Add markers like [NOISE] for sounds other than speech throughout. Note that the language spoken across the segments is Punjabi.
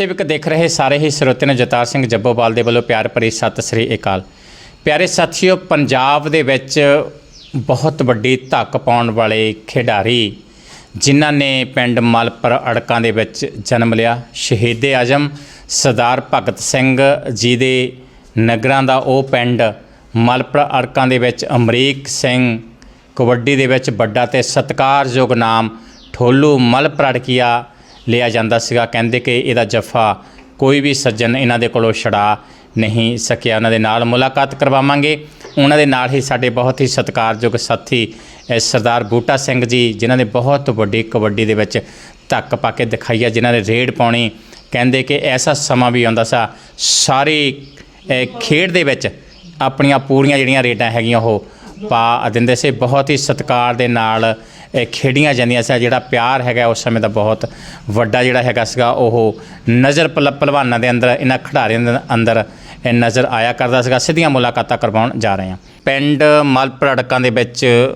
ਸੇਵਕ ਦੇਖ ਰਹੇ ਸਾਰੇ ਹੀ ਸਰੋਤੇ ਨੂੰ ਜਤਾਰ ਸਿੰਘ ਜੱਬੋਵਾਲ ਦੇ ਵੱਲੋਂ ਪਿਆਰ ਭਰੀ ਸਤਿ ਸ੍ਰੀ ਅਕਾਲ। ਪਿਆਰੇ ਸਾਥੀਓ, ਪੰਜਾਬ ਦੇ ਵਿੱਚ ਬਹੁਤ ਵੱਡੀ ਧੱਕ ਪਾਉਣ ਵਾਲੇ ਖਿਡਾਰੀ ਜਿਨ੍ਹਾਂ ਨੇ ਪਿੰਡ ਮਲਪੁਰ ਅੜਕਾਂ ਦੇ ਵਿੱਚ ਜਨਮ ਲਿਆ, ਸ਼ਹੀਦੇ ਆਜਮ, ਸਰਦਾਰ ਭਗਤ ਸਿੰਘ ਜੀ ਦੇ ਨਗਰਾਂ ਦਾ ਉਹ ਪਿੰਡ ਮਲਪੁਰ ਅੜਕਾਂ ਦੇ ਵਿੱਚ, ਅਮਰੀਕ ਸਿੰਘ ਕਬੱਡੀ ਦੇ ਵਿੱਚ ਵੱਡਾ ਤੇ ਸਤਿਕਾਰਯੋਗ ਨਾਮ, ਠੋਲੂ ਮਲਪੁਰ ਅੜਕੀਆ ਲਿਆ ਜਾਂਦਾ ਸੀਗਾ। ਕਹਿੰਦੇ ਕਿ ਇਹਦਾ ਜੱਫਾ ਕੋਈ ਵੀ ਸੱਜਣ ਇਹਨਾਂ ਦੇ ਕੋਲੋਂ ਛੜਾ ਨਹੀਂ ਸਕਿਆ। ਉਹਨਾਂ ਦੇ ਨਾਲ ਮੁਲਾਕਾਤ ਕਰਵਾਵਾਂਗੇ। ਉਹਨਾਂ ਦੇ ਨਾਲ ਹੀ ਸਾਡੇ ਬਹੁਤ ਹੀ ਸਤਿਕਾਰਯੋਗ ਸਾਥੀ ਸਰਦਾਰ ਬੂਟਾ ਸਿੰਘ ਜੀ, ਜਿਨ੍ਹਾਂ ਨੇ ਬਹੁਤ ਵੱਡੀ ਕਬੱਡੀ ਦੇ ਵਿੱਚ ਧੱਕ ਪਾ ਕੇ ਦਿਖਾਈ ਆ, ਜਿਨ੍ਹਾਂ ਨੇ ਰੇਡ ਪਾਉਣੀ। ਕਹਿੰਦੇ ਕਿ ਐਸਾ ਸਮਾਂ ਵੀ ਆਉਂਦਾ ਸਾ, ਸਾਰੇ ਖੇਡ ਦੇ ਵਿੱਚ ਆਪਣੀਆਂ ਪੂਰੀਆਂ ਜਿਹੜੀਆਂ ਰੇਡਾਂ ਹੈਗੀਆਂ, ਉਹ ਪਾ ਦਿੰਦੇ ਸੀ। ਬਹੁਤ ਹੀ ਸਤਿਕਾਰ ਦੇ ਨਾਲ ਖੇਡੀਆਂ ਜਾਂਦੀਆਂ ਸੀ। ਜਿਹੜਾ ਪਿਆਰ ਹੈਗਾ ਉਸ ਸਮੇਂ ਦਾ ਬਹੁਤ ਵੱਡਾ ਜਿਹੜਾ ਹੈਗਾ ਸੀਗਾ, ਉਹ ਨਜ਼ਰ ਪਲ- ਪਹਿਲਵਾਨਾਂ ਦੇ ਅੰਦਰ, ਇਹਨਾਂ ਖਿਡਾਰੀਆਂ ਦੇ ਅੰਦਰ ਇਹ ਨਜ਼ਰ ਆਇਆ ਕਰਦਾ ਸੀਗਾ। ਸਿੱਧੀਆਂ ਮੁਲਾਕਾਤਾਂ ਕਰਵਾਉਣ ਜਾ ਰਹੇ ਹਾਂ। ਪਿੰਡ ਮਲਪੁਰ ਦੇ ਵਿੱਚ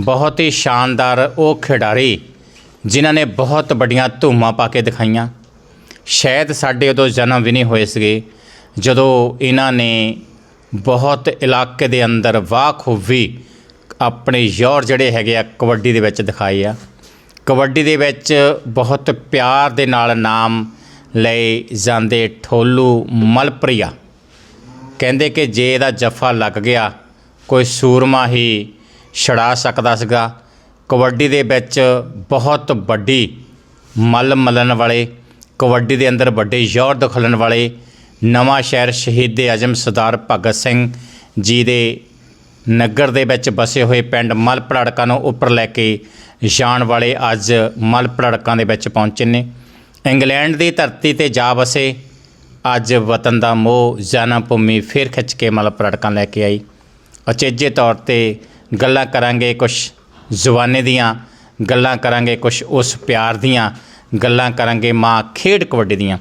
ਬਹੁਤ ਹੀ ਸ਼ਾਨਦਾਰ ਉਹ ਖਿਡਾਰੀ, ਜਿਨ੍ਹਾਂ ਨੇ ਬਹੁਤ ਵੱਡੀਆਂ ਧੂਮਾਂ ਪਾ ਕੇ ਦਿਖਾਈਆਂ। ਸ਼ਾਇਦ ਸਾਡੇ ਉਦੋਂ ਜਨਮ ਵੀ ਨਹੀਂ ਹੋਏ ਸੀਗੇ, ਜਦੋਂ ਇਹਨਾਂ ਨੇ ਬਹੁਤ ਇਲਾਕੇ ਦੇ ਅੰਦਰ ਵਾਹ ਖੂਬੀ ਆਪਣੇ ਯੌਰ ਜਿਹੜੇ ਹੈਗੇ ਆ, ਕਬੱਡੀ ਦੇ ਵਿੱਚ ਦਿਖਾਏ ਆ। ਕਬੱਡੀ ਦੇ ਵਿੱਚ ਬਹੁਤ ਪਿਆਰ ਦੇ ਨਾਲ ਨਾਮ ਲਏ ਜਾਂਦੇ ਠੋਲੂ ਮਲਪ੍ਰੀਆ। ਕਹਿੰਦੇ ਕਿ ਜੇ ਇਹਦਾ ਜੱਫਾ ਲੱਗ ਗਿਆ, ਕੋਈ ਸੂਰਮਾ ਹੀ ਛੜਾ ਸਕਦਾ ਸੀਗਾ। ਕਬੱਡੀ ਦੇ ਵਿੱਚ ਬਹੁਤ ਵੱਡੀ ਮੱਲ ਮਲਣ ਵਾਲੇ, ਕਬੱਡੀ ਦੇ ਅੰਦਰ ਵੱਡੇ ਜ਼ੋਰ ਦਿਖਾਉਣ ਵਾਲੇ ਨਵਾਂ ਸ਼ਹਿਰ ਸ਼ਹੀਦ ਆਜਮ ਸਰਦਾਰ ਭਗਤ ਸਿੰਘ ਜੀ ਦੇ ਨਗਰ ਦੇ ਵਿੱਚ ਵਸੇ ਹੋਏ ਪਿੰਡ ਮਲ ਮਲਪੜੜਕਾਂ ਨੂੰ ਉੱਪਰ ਲੈ ਕੇ ਜਾਣ ਵਾਲੇ ਅੱਜ ਮਲ ਮਲਪੜੜਕਾਂ ਦੇ ਵਿੱਚ ਪਹੁੰਚੇ ਨੇ। ਇੰਗਲੈਂਡ ਦੀ ਧਰਤੀ ਤੇ ਜਾ ਵਸੇ ਅੱਜ ਵਤਨ ਦਾ ਮੋਹ ਜਨਮ ਭੂਮੀ ਫਿਰ ਖਿੱਚ ਕੇ ਮਲ ਮਲਪੜੜਕਾਂ ਲੈ ਕੇ ਆਈ। ਅਚੇਜੇ ਤੌਰ ਤੇ ਗੱਲਾਂ ਕਰਾਂਗੇ ਕੁਝ ਜ਼ੁਬਾਨੇ ਦੀਆਂ, ਗੱਲਾਂ ਕਰਾਂਗੇ ਕੁਝ ਉਸ ਪਿਆਰ ਦੀਆਂ, ਗੱਲਾਂ ਕਰਾਂਗੇ ਮਾਂ ਖੇਡ ਕਬੱਡੀ ਦੀਆਂ।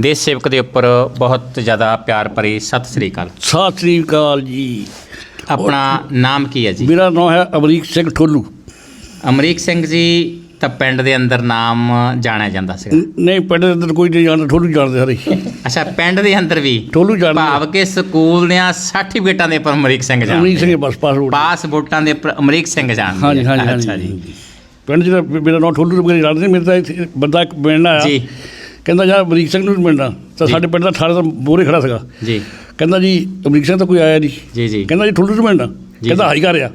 ਦੇਸ਼ ਸੇਵਕ ਦੇ ਉੱਪਰ ਬਹੁਤ ਜ਼ਿਆਦਾ ਪਿਆਰ ਭਰੀ ਸਤਿ ਸ੍ਰੀ ਅਕਾਲ। ਸਤਿ ਸ੍ਰੀ ਅਕਾਲ ਜੀ। ਆਪਣਾ ਨਾਮ ਕੀ ਹੈ ਜੀ? ਮੇਰਾ ਨਾਮ ਹੈ ਅਮਰੀਕ ਸਿੰਘ ਠੋਲੂ। ਅਮਰੀਕ ਸਿੰਘ ਜੀ ਤਾਂ ਪਿੰਡ ਦੇ ਅੰਦਰ ਨਾਮ ਜਾਣਿਆ ਜਾਂਦਾ ਨ- ਨਹੀਂ ਪਿੰਡ ਦੇ ਅੰਦਰ ਕੋਈ ਨਹੀਂ ਜਾਣਦਾ ਠੋਲੂ ਜਾਣਦੇ ਸਾਰੇ। ਅੱਛਾ ਪਿੰਡ ਦੇ ਅੰਦਰ ਵੀ? ਠੋਲੂ ਜਾਣਦੇ ਭਾਵ ਕਿ ਸਕੂਲ ਦੀਆਂ ਸਰਟੀਫਿਕੇਟਾਂ ਦੇ ਉੱਪਰ ਅਮਰੀਕ ਸਿੰਘ ਅਮਰੀਕ ਜਾਣਦੇ ਸਿੰਘ ਬਸ ਪਾਸਪੋਰਟ। ਪਾਸ ਵੋਟਾਂ ਦੇ ਉੱਪਰ ਅਮਰੀਕ ਸਿੰਘ ਜਾਣਦੇ ਹਾਂਜੀ ਆ। ਹਾਂਜੀ ਅੱਛਾ ਜੀ। ਪਿੰਡ ਜਿਹੜਾ ਮੇਰਾ ਨਾਮ ਠੋਲੂ ਵਗੈਰੇ ਜਾਣਦੇ ਮੇਰੇ ਤਾਂ ਇੱਥੇ ਬੰਦਾ ਇੱਕ ਮਿਲਣ ਆਇਆ। ਜੀ। ਕਹਿੰਦਾ ਯਾਰ ਅਮਰੀਕ ਸਿੰਘ ਨੂੰ ਮਿਲਣਾ। ਤਾਂ। ਸਾਡੇ ਪਿੰਡ ਦਾ 18 ਦਾ ਮੋਰੇ ਖੜਾ ਸੀਗਾ। ਜੀ। ਕਹਿੰਦਾ ਜੀ ਅਮਰੀਕ ਸਿੰਘ ਤਾਂ ਕੋਈ ਆਇਆ ਨਹੀਂ। ਜੀ ਜੀ। ਕਹਿੰਦਾ ਜੀ ਠੋਲੂ ਜੀ। ਕਹਿੰਦਾ ਹਾਈ ਘਰ ਆ।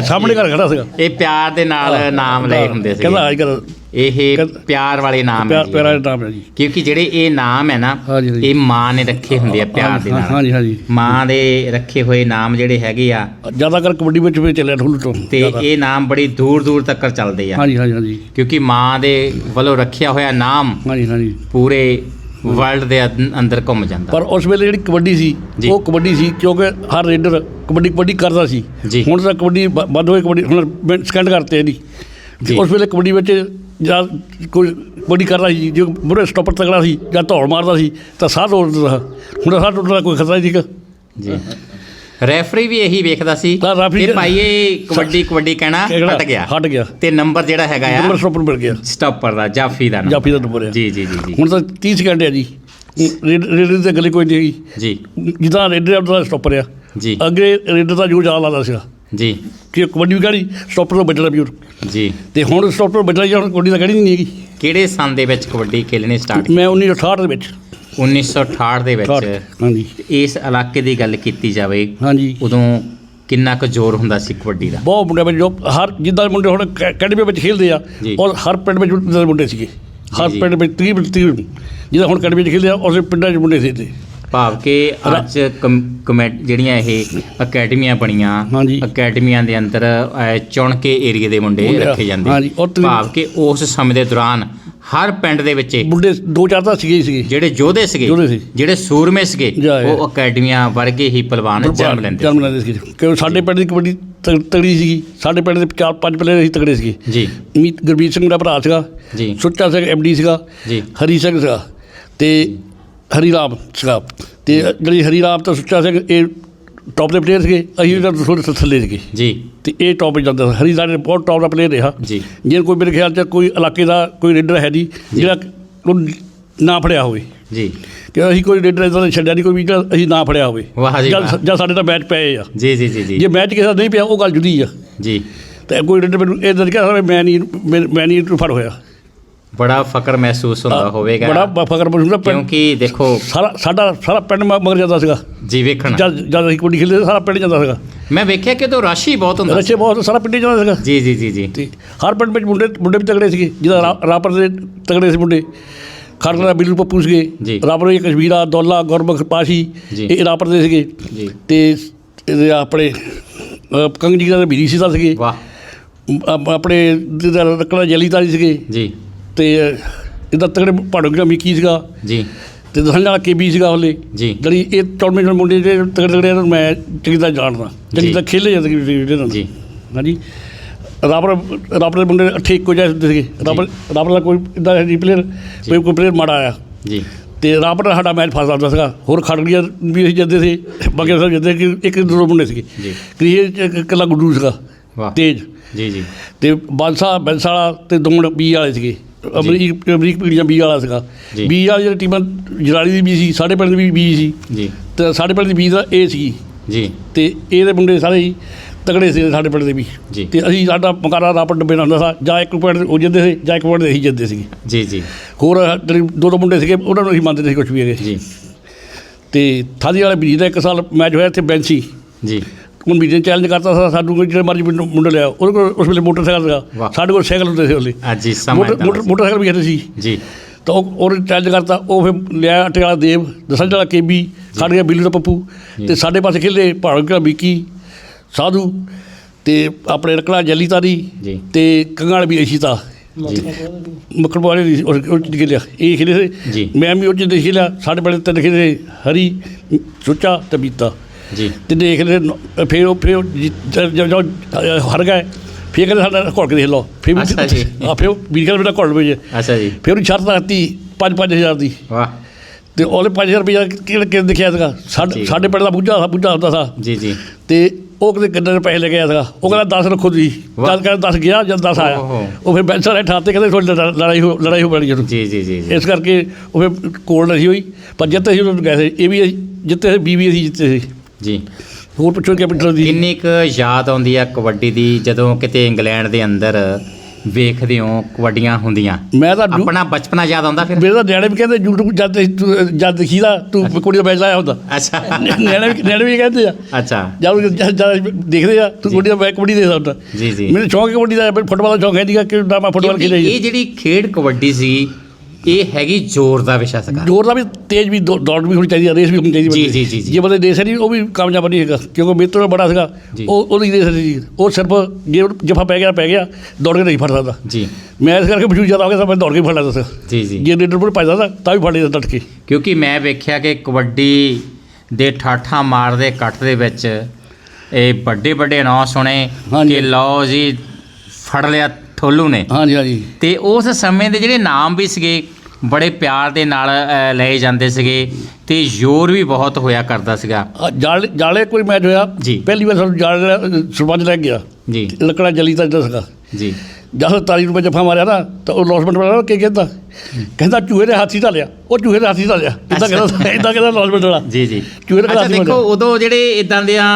ਸਾਹਮਣੇ ਘਰ ਖੜਾ ਸੀਗਾ। ਇਹ ਪਿਆਰ ਦੇ ਨਾਲ ਨਾਮ ਲਏ ਹੁੰਦੇ ਸੀ ਕਹਿੰਦਾ ਹਾਈ ਘਰ ਇਹ ਪਿਆਰ ਵਾਲੇ ਨਾਮ ਹੈ ਪਿਆਰ। ਪਿਆਰਾ ਨਾਮ ਹੈ ਜੀ। ਕਿਉਂਕਿ ਜਿਹੜੇ ਇਹ ਨਾਮ ਹੈ ਨਾ। ਇਹ ਮਾਂ ਨੇ ਰੱਖੇ ਹੁੰਦੇ ਆ ਪਿਆਰ ਦੇ ਨਾਲ। ਹਾਂਜੀ ਹਾਂਜੀ। ਮਾਂ ਦੇ ਰੱਖੇ ਹੋਏ ਨਾਮ ਜਿਹੜੇ ਹੈਗੇ ਆ ਜ਼ਿਆਦਾ ਕਰ ਕਬੱਡੀ ਵਿੱਚ ਵੀ ਚੱਲਿਆ ਠੋਲੂ ਤੋਂ ਤੇ। ਇਹ ਨਾਮ ਬੜੀ ਦੂਰ ਦੂਰ ਤੱਕ ਚੱਲਦੇ ਆ। ਹਾਂਜੀ ਹਾਂਜੀ ਹਾਂਜੀ। ਕਿਉਂਕਿ ਮਾਂ ਦੇ ਵੱਲੋਂ ਰੱਖਿਆ ਹੋਇਆ ਨਾਮ ਹਾਂਜੀ ਹਾਂਜੀ। ਪੂਰੇ ਵਰਲਡ ਦੇ ਅੰ- ਅੰਦਰ ਘੁੰਮ ਜਾਂਦਾ ਪਰ ਉਸ ਵੇਲੇ ਜਿਹੜੀ ਕਬੱਡੀ ਸੀ। ਉਹ ਕਬੱਡੀ ਸੀ ਕਿਉਂਕਿ ਹਰ ਰੇਡਰ ਕਬੱਡੀ ਕਬੱਡੀ ਕਰਦਾ ਸੀ ਜੀ। ਹੁਣ ਤਾਂ ਕਬੱਡੀ ਬ- ਬੰਦ ਹੋਈ ਕਬੱਡੀ ਹੁਣ ਸਕਿੰਡ ਕਰਤੇ ਨਹੀਂ ਜੀ। ਉਸ ਵੇਲੇ ਕਬੱਡੀ ਵਿੱਚ ਜਾਂ ਕੋਈ ਕਬੱਡੀ ਕਰਦਾ ਸੀ ਜੋ ਮੁਰੇ ਸਟਾਪਰ ਤਗੜਾ ਸੀ ਜਾਂ ਧੌੜ ਮਾਰਦਾ ਸੀ ਤਾਂ ਸਾਹ ਤੋੜਦਾ ਹੁਣ ਤਾਂ ਸਾਹ ਤੋੜਨ ਦਾ ਕੋਈ ਖਤਰਾ ਨਹੀਂ ਸੀਗਾ ਜੀ ਰੈਫਰੀ ਵੀ ਇਹੀ ਵੇਖਦਾ ਸੀ ਤਾਂ ਰੈਫਰੀ ਕਿ ਭਾਈ ਇਹ ਕਬੱਡੀ ਕਬੱਡੀ ਕਹਿਣਾ? ਹਟ ਗਿਆ। ਹਟ ਗਿਆ। ਤੇ ਨੰਬਰ ਜਿਹੜਾ ਹੈਗਾ ਨੰਬਰ ਆ ਸਟਾਪਰ ਮਿਲ ਗਿਆ। ਸਟਾਪਰ ਦਾ ਜਾਫੀ ਦਾ। ਜਾਫੀ ਦਾ ਨੰਬਰ ਹੈ ਜੀ ਜੀ ਜੀ ਹੁਣ ਤਾਂ 30 ਸਕਿੰਡ ਹੈ ਜੀ। ਰੇਡਰ ਦੇ ਅਗਲੇ ਕੋਈ ਨਹੀਂ ਜੀ। ਜਿੱਦਾਂ ਰੇਡਰ ਦਾ ਸਟਾਪਰ ਆ। ਜੀ। ਅੱਗੇ ਰੇਡਰ ਦਾ ਜੋ ਚਾਲ ਆਉਂਦਾ ਸੀਗਾ। ਜੀ। ਕਿ ਕਬੱਡੀ ਵੀ ਗਾੜੀ ਸਟਾਪਰ ਤੋਂ ਬਚਣਾ ਵੀ। ਜੀ। ਤੇ ਹੁਣ ਸਟਾਪਰ ਬਚਣਾ ਜਾਂ ਕਬੱਡੀ ਦਾ ਗਾੜੀ ਨਹੀਂ ਹੈਗੀ। ਕਿਹੜੇ ਸਾਲ ਦੇ ਵਿੱਚ ਕਬੱਡੀ ਖੇਲਣੀ ਸਟਾਰਟ ਮੈਂ 1968 ਦੇ ਵਿੱਚ। 1968 ਦੇ ਵਿੱਚ 68 ਹਾਂਜੀ। ਇਸ ਇਲਾਕੇ ਦੀ ਗੱਲ ਕੀਤੀ ਜਾਵੇ ਹਾਂਜੀ। ਉਦੋਂ ਕਿੰਨਾ ਕੁ ਜ਼ੋਰ ਹੁੰਦਾ ਸੀ ਕਬੱਡੀ ਦਾ? ਬਹੁਤ ਮੁੰਡੇ ਜੋ ਹਰ ਜਿੱਦਾਂ ਮੁੰਡੇ ਹੁਣ ਅਕੈ- ਅਕੈਡਮੀ ਵਿੱਚ ਖੇਡਦੇ ਆ। ਔਰ ਹਰ ਪਿੰਡ ਵਿੱਚ ਮੁੰਡੇ ਸੀਗੇ। ਹਰ। ਪਿੰਡ ਵਿੱਚ 30 30 ਜਿੱਦਾਂ ਹੁਣ ਅਕੈਡਮੀ ਵਿੱਚ ਖੇਡਦੇ ਆ ਉਸ ਪਿੰਡਾਂ 'ਚ ਮੁੰਡੇ ਸੀ ਤੇ ਭਾਵ ਕਿ ਅੱਜ ਕਮ- ਕਮੈ ਜਿਹੜੀਆਂ ਇਹ ਅਕੈਡਮੀਆਂ ਬਣੀਆਂ। ਅਕੈਡਮੀਆਂ ਦੇ ਅੰਦਰ ਚੁਣ ਕੇ ਏਰੀਆ ਦੇ ਮੁੰਡੇ ਰੱਖੇ ਜਾਂਦੇ। ਭਾਵ ਕਿ ਉਸ ਸਮੇਂ ਦੇ ਦੌਰਾਨ ਹਰ ਪਿੰਡ ਦੇ ਵਿੱਚ ਮੁੰਡੇ ਦੋ ਚਾਰ ਤਾਂ ਸੀਗੇ ਹੀ ਸੀਗੇ। ਜਿਹੜੇ ਯੋਧੇ ਸੀਗੇ ਯੋਧੇ ਸੀ। ਜਿਹੜੇ ਸੂਰਮੇ ਸੀਗੇ ਜਾ, ਉਹ ਅਕੈਡਮੀਆਂ ਵਰਗੇ ਹੀ ਪਹਿਲਵਾਨ ਜਨਮ ਲੈਂਦੇ ਜਨਮ ਲੈਂਦੇ ਸੀਗੇ। ਕਿਉਂਕਿ ਸਾਡੇ ਪਿੰਡ ਦੀ ਕਬੱਡੀ ਤਗ- ਤਗੜੀ ਸੀਗੀ। ਸਾਡੇ ਪਿੰਡ ਦੇ ਚਾਰ ਪੰਜ ਪਲੇਅਰ ਸੀ ਤਗੜੇ ਸੀਗੇ। ਜੀ। ਮੀਤ ਗੁਰਬੀਰ ਸਿੰਘ ਦਾ ਭਰਾ ਸੀਗਾ ਜੀ। ਸੁੱਚਾ ਸਿੰਘ ਐਮਡੀ ਸੀਗਾ ਜੀ। ਹਰੀ ਸਿੰਘ ਸੀਗਾ ਤੇ ਹਰੀ ਰਾਮ ਸੀਗਾ। ਤੇ ਜਿਹੜੀ ਹਰੀ ਰਾਮ ਤੇ ਸੁੱਚਾ ਸਿੰਘ ਇਹ ਟੌਪ ਦੇ ਪਲੇਅਰ ਸੀਗੇ ਅਸੀਂ ਵੀ ਤਾਂ ਥੋੜ੍ਹੇ ਥ- ਥੱਲੇ ਸੀਗੇ ਜੀ ਤੇ ਇਹ ਟੌਪ 'ਤੇ ਜਾਂਦਾ ਸੀ ਹਰੀ ਰਾਮ ਨੇ ਬਹੁਤ ਟੌਪ ਦਾ ਪਲੇਅਰ ਰਿਹਾ ਜੀ ਜੇ ਕੋਈ ਮੇਰੇ ਖਿਆਲ 'ਚ ਕੋਈ ਇਲਾਕੇ ਦਾ ਕੋਈ ਰੇਡਰ ਹੈ ਨਹੀਂ ਜਿਹੜਾ ਉਹਨੂੰ ਨਾ ਫੜਿਆ ਹੋਵੇ ਜੀ ਕਿ ਅਸੀਂ ਕੋਈ ਰੇਡਰ ਇਦਾਂ ਦਾ ਛੱਡਿਆ ਨਹੀਂ ਕੋਈ ਵੀ ਜਿਹੜਾ ਅਸੀਂ ਨਾ ਫੜਿਆ ਹੋਵੇ ਵਾਹ ਜੀ ਜਾਂ ਵਾਹ। ਜਾਂ ਸਾਡੇ ਤਾਂ ਮੈਚ ਪਏ ਆ ਜੀ ਜੀ ਜੀ ਜੀ ਜੇ ਮੈਚ ਕਿਸੇ ਦਾ ਨਹੀਂ ਪਿਆ ਉਹ ਗੱਲ ਜੁਦੀ ਆ ਜੀ ਤੇ ਕੋਈ ਰੇਡਰ ਮੈਨੂੰ ਇਹ ਦੱਸ ਕੇ ਮੈਂ ਨਹੀਂ ਮੈਂ ਮੈਂ ਨਹੀਂ ਫੜ ਹੋਇਆ ਬੜਾ ਫਕਰ ਮਹਿਸੂਸ ਹੁੰਦਾ ਹੋਵੇਗਾ। ਬੜਾ ਫਕਰ ਮਹਿਸੂਸ ਹੁੰਦਾ ਕਿਉਂਕਿ ਦੇਖੋ ਸਾਰਾ ਸਾਡਾ ਸਾਰਾ ਪਿੰਡ ਮਗਰ ਜਾਂਦਾ ਸੀਗਾ। ਜੀ ਵੇਖਣ। ਜਦ ਜਦ ਅਸੀਂ ਕੁੜੀ ਖੇਡਦੇ ਸਾਰਾ ਪਿੰਡ ਜਾਂਦਾ ਸੀਗਾ। ਮੈਂ ਵੇਖਿਆ ਕਿ ਉਦੋਂ ਰਸ਼ ਬਹੁਤ ਹੁੰਦਾ ਸੀ। ਬਹੁਤ ਸਾਰਾ ਪਿੰਡ ਜਾਂਦਾ ਸੀਗਾ। ਜੀ ਜੀ ਜੀ ਜੀ। ਹਰ ਪਿੰਡ ਵਿੱਚ ਮੁੰਡੇ ਮੁੰਡੇ ਵੀ ਤਗੜੇ ਸੀਗੇ। ਜਿਹਦਾ ਰਾਪਰ ਦੇ ਤਗੜੇ ਸੀ ਮੁੰਡੇ। ਖੜਕਾ ਦਾ ਬਿੱਲੂ ਪੱਪੂ ਜੀ। ਸੀਗੇ ਰਾਪਰ ਦੇ ਕਸ਼ਮੀਰਾ ਦੌਲਾ ਗੁਰਮੁਖ ਪਾਸ਼ੀ ਜੀ। ਇਹ ਰਾਪਰ ਦੇ ਸੀਗੇ। ਜੀ। ਤੇ ਇਹਦੇ ਆਪਣੇ ਅ, ਕੰਗਜੀ ਦਾ ਬੀਰੀ ਸੀ ਦਾ ਸੀਗੇ। ਵਾਹ। ਆਪਣੇ ਜਿਹਦਾ ਲੱਕੜਾ ਜਲੀਤਾਰੀ ਸੀਗੇ। ਜੀ। ਤੇ ਇਹਦਾ ਤਗੜੇ ਪਹਾੜੋਂ ਜਿਹੜਾ ਮਿੱਕੀ ਸੀਗਾ? ਜੀ। ਤੇ ਦਸਾਂ ਵਾਲਾ ਕੇਬੀ ਸੀਗਾ ਉਹਲੇ ਜੀ। ਜਿਹੜੀ ਇਹ ਟੌਰਨਾਮੈਂਟ ਦੇ ਮੁੰਡੇ ਜਿਹੜੇ ਤਗੜੇ ਤਗੜੇ ਨੂੰ ਮੈਂ ਚੰਗੀ ਤਰ੍ਹਾਂ ਜਾਣਦਾ। ਚੰਗੀ ਜੀ। ਤਰ੍ਹਾਂ ਖੇਲੇ ਜਾਂਦੇ ਸੀ ਇਹਨਾਂ ਜੀ। ਹਾਂਜੀ। ਰਾਬਰ ਰਾਬਰ ਦੇ ਮੁੰਡੇ ਅੱਠੇ ਇੱਕੋ ਜਿਹੇ ਹੁੰਦੇ ਸੀਗੇ। ਰਾਬਰ ਰਾਬਰ ਦਾ ਕੋਈ ਇਦਾਂ ਹੈ ਪਲੇਅਰ ਕੋਈ ਕੋਈ ਪਲੇਅਰ ਮਾੜਾ ਆਇਆ। ਜੀ। ਤੇ ਰਾਬਰ ਦਾ ਸਾਡਾ ਮੈਚ ਫਸ ਜਾਂਦਾ ਸੀਗਾ। ਹੋਰ ਖੜਗੀਆਂ ਵੀ ਅਸੀਂ ਜਾਂਦੇ ਸੀ। ਬਾਕੀ ਸਭ ਜਾਂਦੇ ਕਿ ਇੱਕ ਦੋ ਮੁੰਡੇ ਸੀਗੇ। ਜੀ। ਕ੍ਰੀਏ ਇਕੱਲਾ ਗੁੱਡੂ ਸੀਗਾ। ਵਾਹ। ਤੇਜ। ਜੀ ਜੀ। ਤੇ ਬਾਂਸਾ ਬੈਂਸਾ ਵਾਲਾ ਤੇ ਦੋ ਮੁੰਡੇ ਬੀ ਵਾਲੇ ਸੀਗੇ। ਅਮਰੀਕ ਅਮਰੀਕ ਪੀੜੀਆਂ ਬੀ ਵਾਲਾ ਸੀਗਾ। ਬੀ ਵਾਲੀ ਜਿਹੜੀ ਟੀਮਾਂ ਜਰਾਲੀ ਦੀ ਵੀ ਸੀ ਸਾਡੇ ਪਿੰਡ ਦੀ ਵੀ ਸੀ। ਜੀ। ਤੇ ਸਾਡੇ ਪਿੰਡ ਦੀ ਬੀ ਦਾ ਇਹ ਸੀ ਜੀ। ਤੇ ਇਹਦੇ ਮੁੰਡੇ ਸਾਰੇ ਹੀ ਤਗੜੇ ਸੀ ਸਾਡੇ ਪਿੰਡ ਦੇ ਵੀ। ਤੇ ਅਸੀਂ ਸਾਡਾ ਮੁਕਾਰਾ ਰਾਪਰ ਡੱਬੇ ਨਾਲ ਹੁੰਦਾ ਸੀ ਜਾਂ ਇੱਕ ਪੁਆਇੰਟ ਉਹ ਜਿੱਦੇ ਸੀ ਜਾਂ ਇੱਕ ਪੁਆਇੰਟ ਅਸੀਂ ਜਿੱਦੇ ਸੀਗੇ। ਜੀ ਜੀ। ਹੋਰ ਜਿਹੜੇ ਦੋ ਦੋ ਮੁੰਡੇ ਸੀਗੇ ਉਹਨਾਂ ਨੂੰ ਅਸੀਂ ਮੰਨਦੇ ਨਹੀਂ ਕੁਝ ਵੀ ਹੈਗੇ। ਜੀ। ਤੇ ਥਾਦੀ ਵਾਲੇ ਬੀਜ ਦਾ ਇੱਕ ਸਾਲ ਮੈਚ ਹੋਇਆ ਇੱਥੇ ਬੈਂਸੀ। ਜੀ। ਹੁਣ ਨੇ ਚੈਲੰਜ ਕਰਤਾ ਸੀ ਸਾਨੂੰ ਕੋਈ ਜਿਹੜੇ ਮਰਜ਼ੀ ਮੁੰਡੇ ਮੁੰਡੇ ਲਿਆ ਉਹਦੇ ਕੋਲ ਉਸ ਵੇਲੇ ਮੋਟਰਸਾਈਕਲ ਸੀਗਾ। ਸਾਡੇ ਕੋਲ ਸਾਈਕਲ ਹੁੰਦੇ ਸੀ ਉਹਲੇ ਅੱਜ ਜੀ ਸਮਾਂ ਮੋਟਰ ਏਦਾਂ ਦਾ ਮੋਟਰ- ਸੀ। ਮੋਟਰਸਾਈਕਲ ਵੀ ਹੁੰਦੇ ਸੀ। ਜੀ। ਤਾਂ ਉਹ ਉਹਨੇ ਚੈਲੰਜ ਕਰਤਾ ਉਹ ਫਿਰ ਲਿਆ ਅੱਟੇ ਵਾਲਾ ਦੇਵ ਦਸਾਂ ਵਾਲਾ ਕੇਬੀ ਖੜ ਗਿਆ ਬਿੱਲੂ ਦਾ ਪੱਪੂ। ਤੇ ਸਾਡੇ ਪਾਸੇ ਖੇਲੇ ਪਹਾੜੋਂ ਦਾ ਵਿੱਕੀ ਸਾਧੂ ਤੇ ਆਪਣੇ ਰਕੜਾ ਜਲੀਤਾਰੀ ਜੀ। ਤੇ ਕੰਗਾਲ ਵੀ ਅਸ਼ੀਤਾ ਮੱਕੜ ਵਾਲੇ ਦੀ ਉਹ ਉਹ ਖੇਲਿਆ। ਇਹ ਖੇਲੇ। ਮੈਂ ਵੀ ਉਹ ਚ ਖੇਲਿਆ। ਸਾਡੇ ਬੜੇ ਤਿੰਨ ਖੇਲੇ ਹਰੀ ਸੁੱਚਾ ਤੇ ਬੀਤਾ। ਜੀ। ਤੇ ਦੇਖ ਲੈ ਫਿਰ ਉਹ ਫਿਰ ਉਹ ਜਿ- ਜ- ਜ- ਜੋ ਹਰ ਗਏ ਫਿਰ ਕਹਿੰਦੇ ਸਾਡਾ ਘੋਲ ਕੇ ਦੇਖ ਲਓ। ਫਿਰ ਅੱਛਾ ਜੀ। ਆ ਫਿਰ ਵੀਰ ਮੇਰਾ ਘੋਲ ਪਈ ਅੱਛਾ ਜੀ। ਫਿਰ ਉਹ ਸ਼ਰਤ ਰੱਖਤੀ 5-5000 ਦੀ। ਵਾਹ। ਤੇ ਉਹਨੇ 5000 ਰੁਪਇਆ ਕਿਹੜੇ ਕਿਹੜੇ ਦਿਖਿਆ ਸੀਗਾ? ਸਾਡੇ ਪਿੰਡ ਦਾ ਬੁੱਝਾ ਬੁੱਝਾ ਹੁੰਦਾ ਸੀ। ਜੀ ਜੀ। ਤੇ ਉਹ ਕਿਤੇ ਕਿੰਨੇ ਦੇ ਪੈਸੇ ਲੈ ਕੇ ਆਇਆ ਸੀਗਾ? ਉਹ ਕਹਿੰਦਾ 10 ਰੱਖੋ ਵਾਹ। ਜਦ ਕਹਿੰਦਾ 10 ਗਿਆ ਜਦ 10 ਆਇਆ। ਉਹ ਫਿਰ ਬੈਂਸਾਂ ਦੇ ਠਾਤੇ ਕਹਿੰਦੇ ਤੁਹਾਡੀ ਲੜਾ- ਲੜਾਈ ਹੋ ਲੜਾਈ ਹੋ ਜਦੋਂ ਜੀ ਜੀ ਜੀ ਜੀ। ਇਸ ਕਰਕੇ ਉਹ ਫਿਰ ਕੋਲ ਨਹੀਂ ਹੋਈ। ਪਰ ਜਿੱਤੇ ਸੀ ਉਹਨੂੰ ਗਏ ਸੀ। ਇਹ ਵੀ ਜਿੱਤੇ ਸੀ ਬੀਬੀ ਅਸੀਂ ਜਿੱਤੇ ਸੀ। ਜੀ। ਹੋਰ ਪੁੱਛੋ ਕੈਪੀਟਲ ਦੀ ਕਿੰਨੀ ਕੁ ਯਾਦ ਆਉਂਦੀ ਆ ਕਬੱਡੀ ਦੀ ਜਦੋਂ ਕਿਤੇ ਇੰਗਲੈਂਡ ਦੇ ਅੰਦਰ ਵੇਖਦੇ ਹੋ ਕਬੱਡੀਆਂ ਹੁੰਦੀਆਂ? ਮੈਂ ਤਾਂ ਡੂ- ਆਪਣਾ ਬਚਪਨਾ ਯਾਦ ਆਉਂਦਾ ਫਿਰ? ਮੇਰੇ ਤਾਂ ਨਿਆਣੇ ਵੀ ਕਹਿੰਦੇ YouTube ਜਦ ਤੇ ਤੂੰ- ਜਦ ਦੇਖੀਦਾ ਤੂੰ ਕੁੜੀ ਦਾ ਮੈਚ ਲਾਇਆ ਹੁੰਦਾ। ਅੱਛਾ। ਨਿਆਣੇ ਵੀ ਨਿਆਣੇ ਵੀ ਕਹਿੰਦੇ ਆ। ਅੱਛਾ। ਜਦ ਜਦ ਜਦ ਦੇਖਦੇ ਆ ਤੂੰ ਕੁੜੀ ਦਾ ਮੈਚ ਕਬੱਡੀ ਦੇਖਦਾ ਹੁੰਦਾ ਜੀ ਜੀ। ਮੈਨੂੰ ਸ਼ੌਂਕ ਹੈ ਕਬੱਡੀ ਦਾ ਫੁੱਟਬਾਲ ਦਾ ਸ਼ੌਂਕ ਹੈ ਨਹੀਂਗਾ ਕਿ ਨਾ ਮੈਂ ਫੁੱਟਬਾਲ ਕਿਉਂਕਿ ਖੇਡਿਆ ਇਹ ਜਿਹੜੀ ਖੇਡ ਕਬੱਡੀ ਸੀ ਇਹ ਹੈਗੀ ਜ਼ੋਰ ਦਾ ਵਿਸ਼ਾ ਸੀਗਾ ਜ਼ੋਰ ਦਾ ਵੀ ਤੇਜ਼ ਵੀ ਦੌ- ਦੌੜ ਵੀ ਹੋਣੀ ਚਾਹੀਦੀ ਹੈ ਰੇਸ ਵੀ ਹੋਣੀ ਚਾਹੀਦੀ ਜੀ, ਬੰਦੇ ਦੀ। ਜੀ, ਜੀ, ਜੀ। ਬੰਦੇ ਦੇਸ ਨਹੀਂ ਉਹ ਵੀ ਕਾਮਯਾਬ ਨਹੀਂ ਹੈਗਾ ਕਿਉਂਕਿ ਮੇਰੇ ਤੋਂ ਬੜਾ ਸੀਗਾ। ਉਹ ਉਹਦੀ ਰੇਸ ਸੀ ਉਹ ਸਿਰਫ ਜੇ ਜਫਾ ਪੈ ਗਿਆ ਪੈ ਗਿਆ ਦੌੜ ਕੇ ਨਹੀਂ ਫੜ ਸਕਦਾ ਜੀ ਮੈਂ ਇਸ ਕਰਕੇ ਮਸ਼ਹੂਰ ਜ਼ਿਆਦਾ ਹੋ ਗਿਆ ਤਾਂ ਮੈਂ ਦੌੜ ਕੇ ਫੜ ਲੈਂਦਾ ਸੀ ਜੀ ਜੀ ਜੇ ਲੀਡਰ ਪਰ ਭੱਜਦਾ ਤਾਂ ਤਾਂ ਵੀ ਫੜ ਲੈਂਦਾ ਡਟ ਕੇ ਕਿਉਂਕਿ ਮੈਂ ਵੇਖਿਆ ਕਿ ਕਬੱਡੀ ਦੇ ਠਾਠਾਂ ਮਾਰਦੇ ਇਕੱਠ ਦੇ ਵਿੱਚ ਇਹ ਵੱਡੇ ਵੱਡੇ ਨਾਂ ਸੁਣੇ। ਕਿ ਲਓ ਜੀ ਫੜ ਲਿਆ ਠੋਲੂ ਨੇ। ਹਾਂਜੀ ਹਾਂਜੀ। ਤੇ ਉਸ ਸਮੇਂ ਦੇ ਜਿਹੜੇ ਨਾਮ ਵੀ ਸੀਗੇ ਬੜੇ ਪਿਆਰ ਦੇ ਨਾਲ ਅ, ਲਏ ਜਾਂਦੇ ਸੀਗੇ ਤੇ ਜ਼ੋਰ ਵੀ ਬਹੁਤ ਹੋਇਆ ਕਰਦਾ ਸੀਗਾ। ਜਾਲੇ ਜਾਲੇ ਕੋਈ ਮੈਚ ਹੋਇਆ? ਜੀ। ਪਹਿਲੀ ਵਾਰ ਸਾਨੂੰ ਜਾਲੇ ਦਾ ਸਰਪੰਚ ਲੈ ਗਿਆ। ਜੀ। ਲੱਕੜਾ ਜਲੀ ਤਾਂ ਇੱਦਾਂ ਸੀਗਾ। ਜੀ। ਜਦ ਤਾਰੀ ਨੂੰ ਮੈਂ ਜੱਫਾ ਮਾਰਿਆ ਨਾ ਤਾਂ ਉਹ ਲੌਸਮੈਂਟ ਵਾਲਾ ਕੀ ਕਹਿੰਦਾ ਕਹਿੰਦਾ ਚੂਹੇ ਦੇ ਹੱਥੀ ਢਾਲਿਆ ਉਹ ਚੂਹੇ ਦੇ ਹੱਥੀ ਢਾਲਿਆ ਇਦਾਂ ਕਹਿੰਦਾ ਇਦਾਂ ਕਹਿੰਦਾ ਲੌਸਮੈਂਟ ਵਾਲਾ। ਜੀ ਜੀ। ਚੂਹੇ ਦੇ ਹੱਥੀ ਦੇਖੋ ਉਦੋਂ ਜਿਹੜੇ ਇਦਾਂ ਦੀਆਂ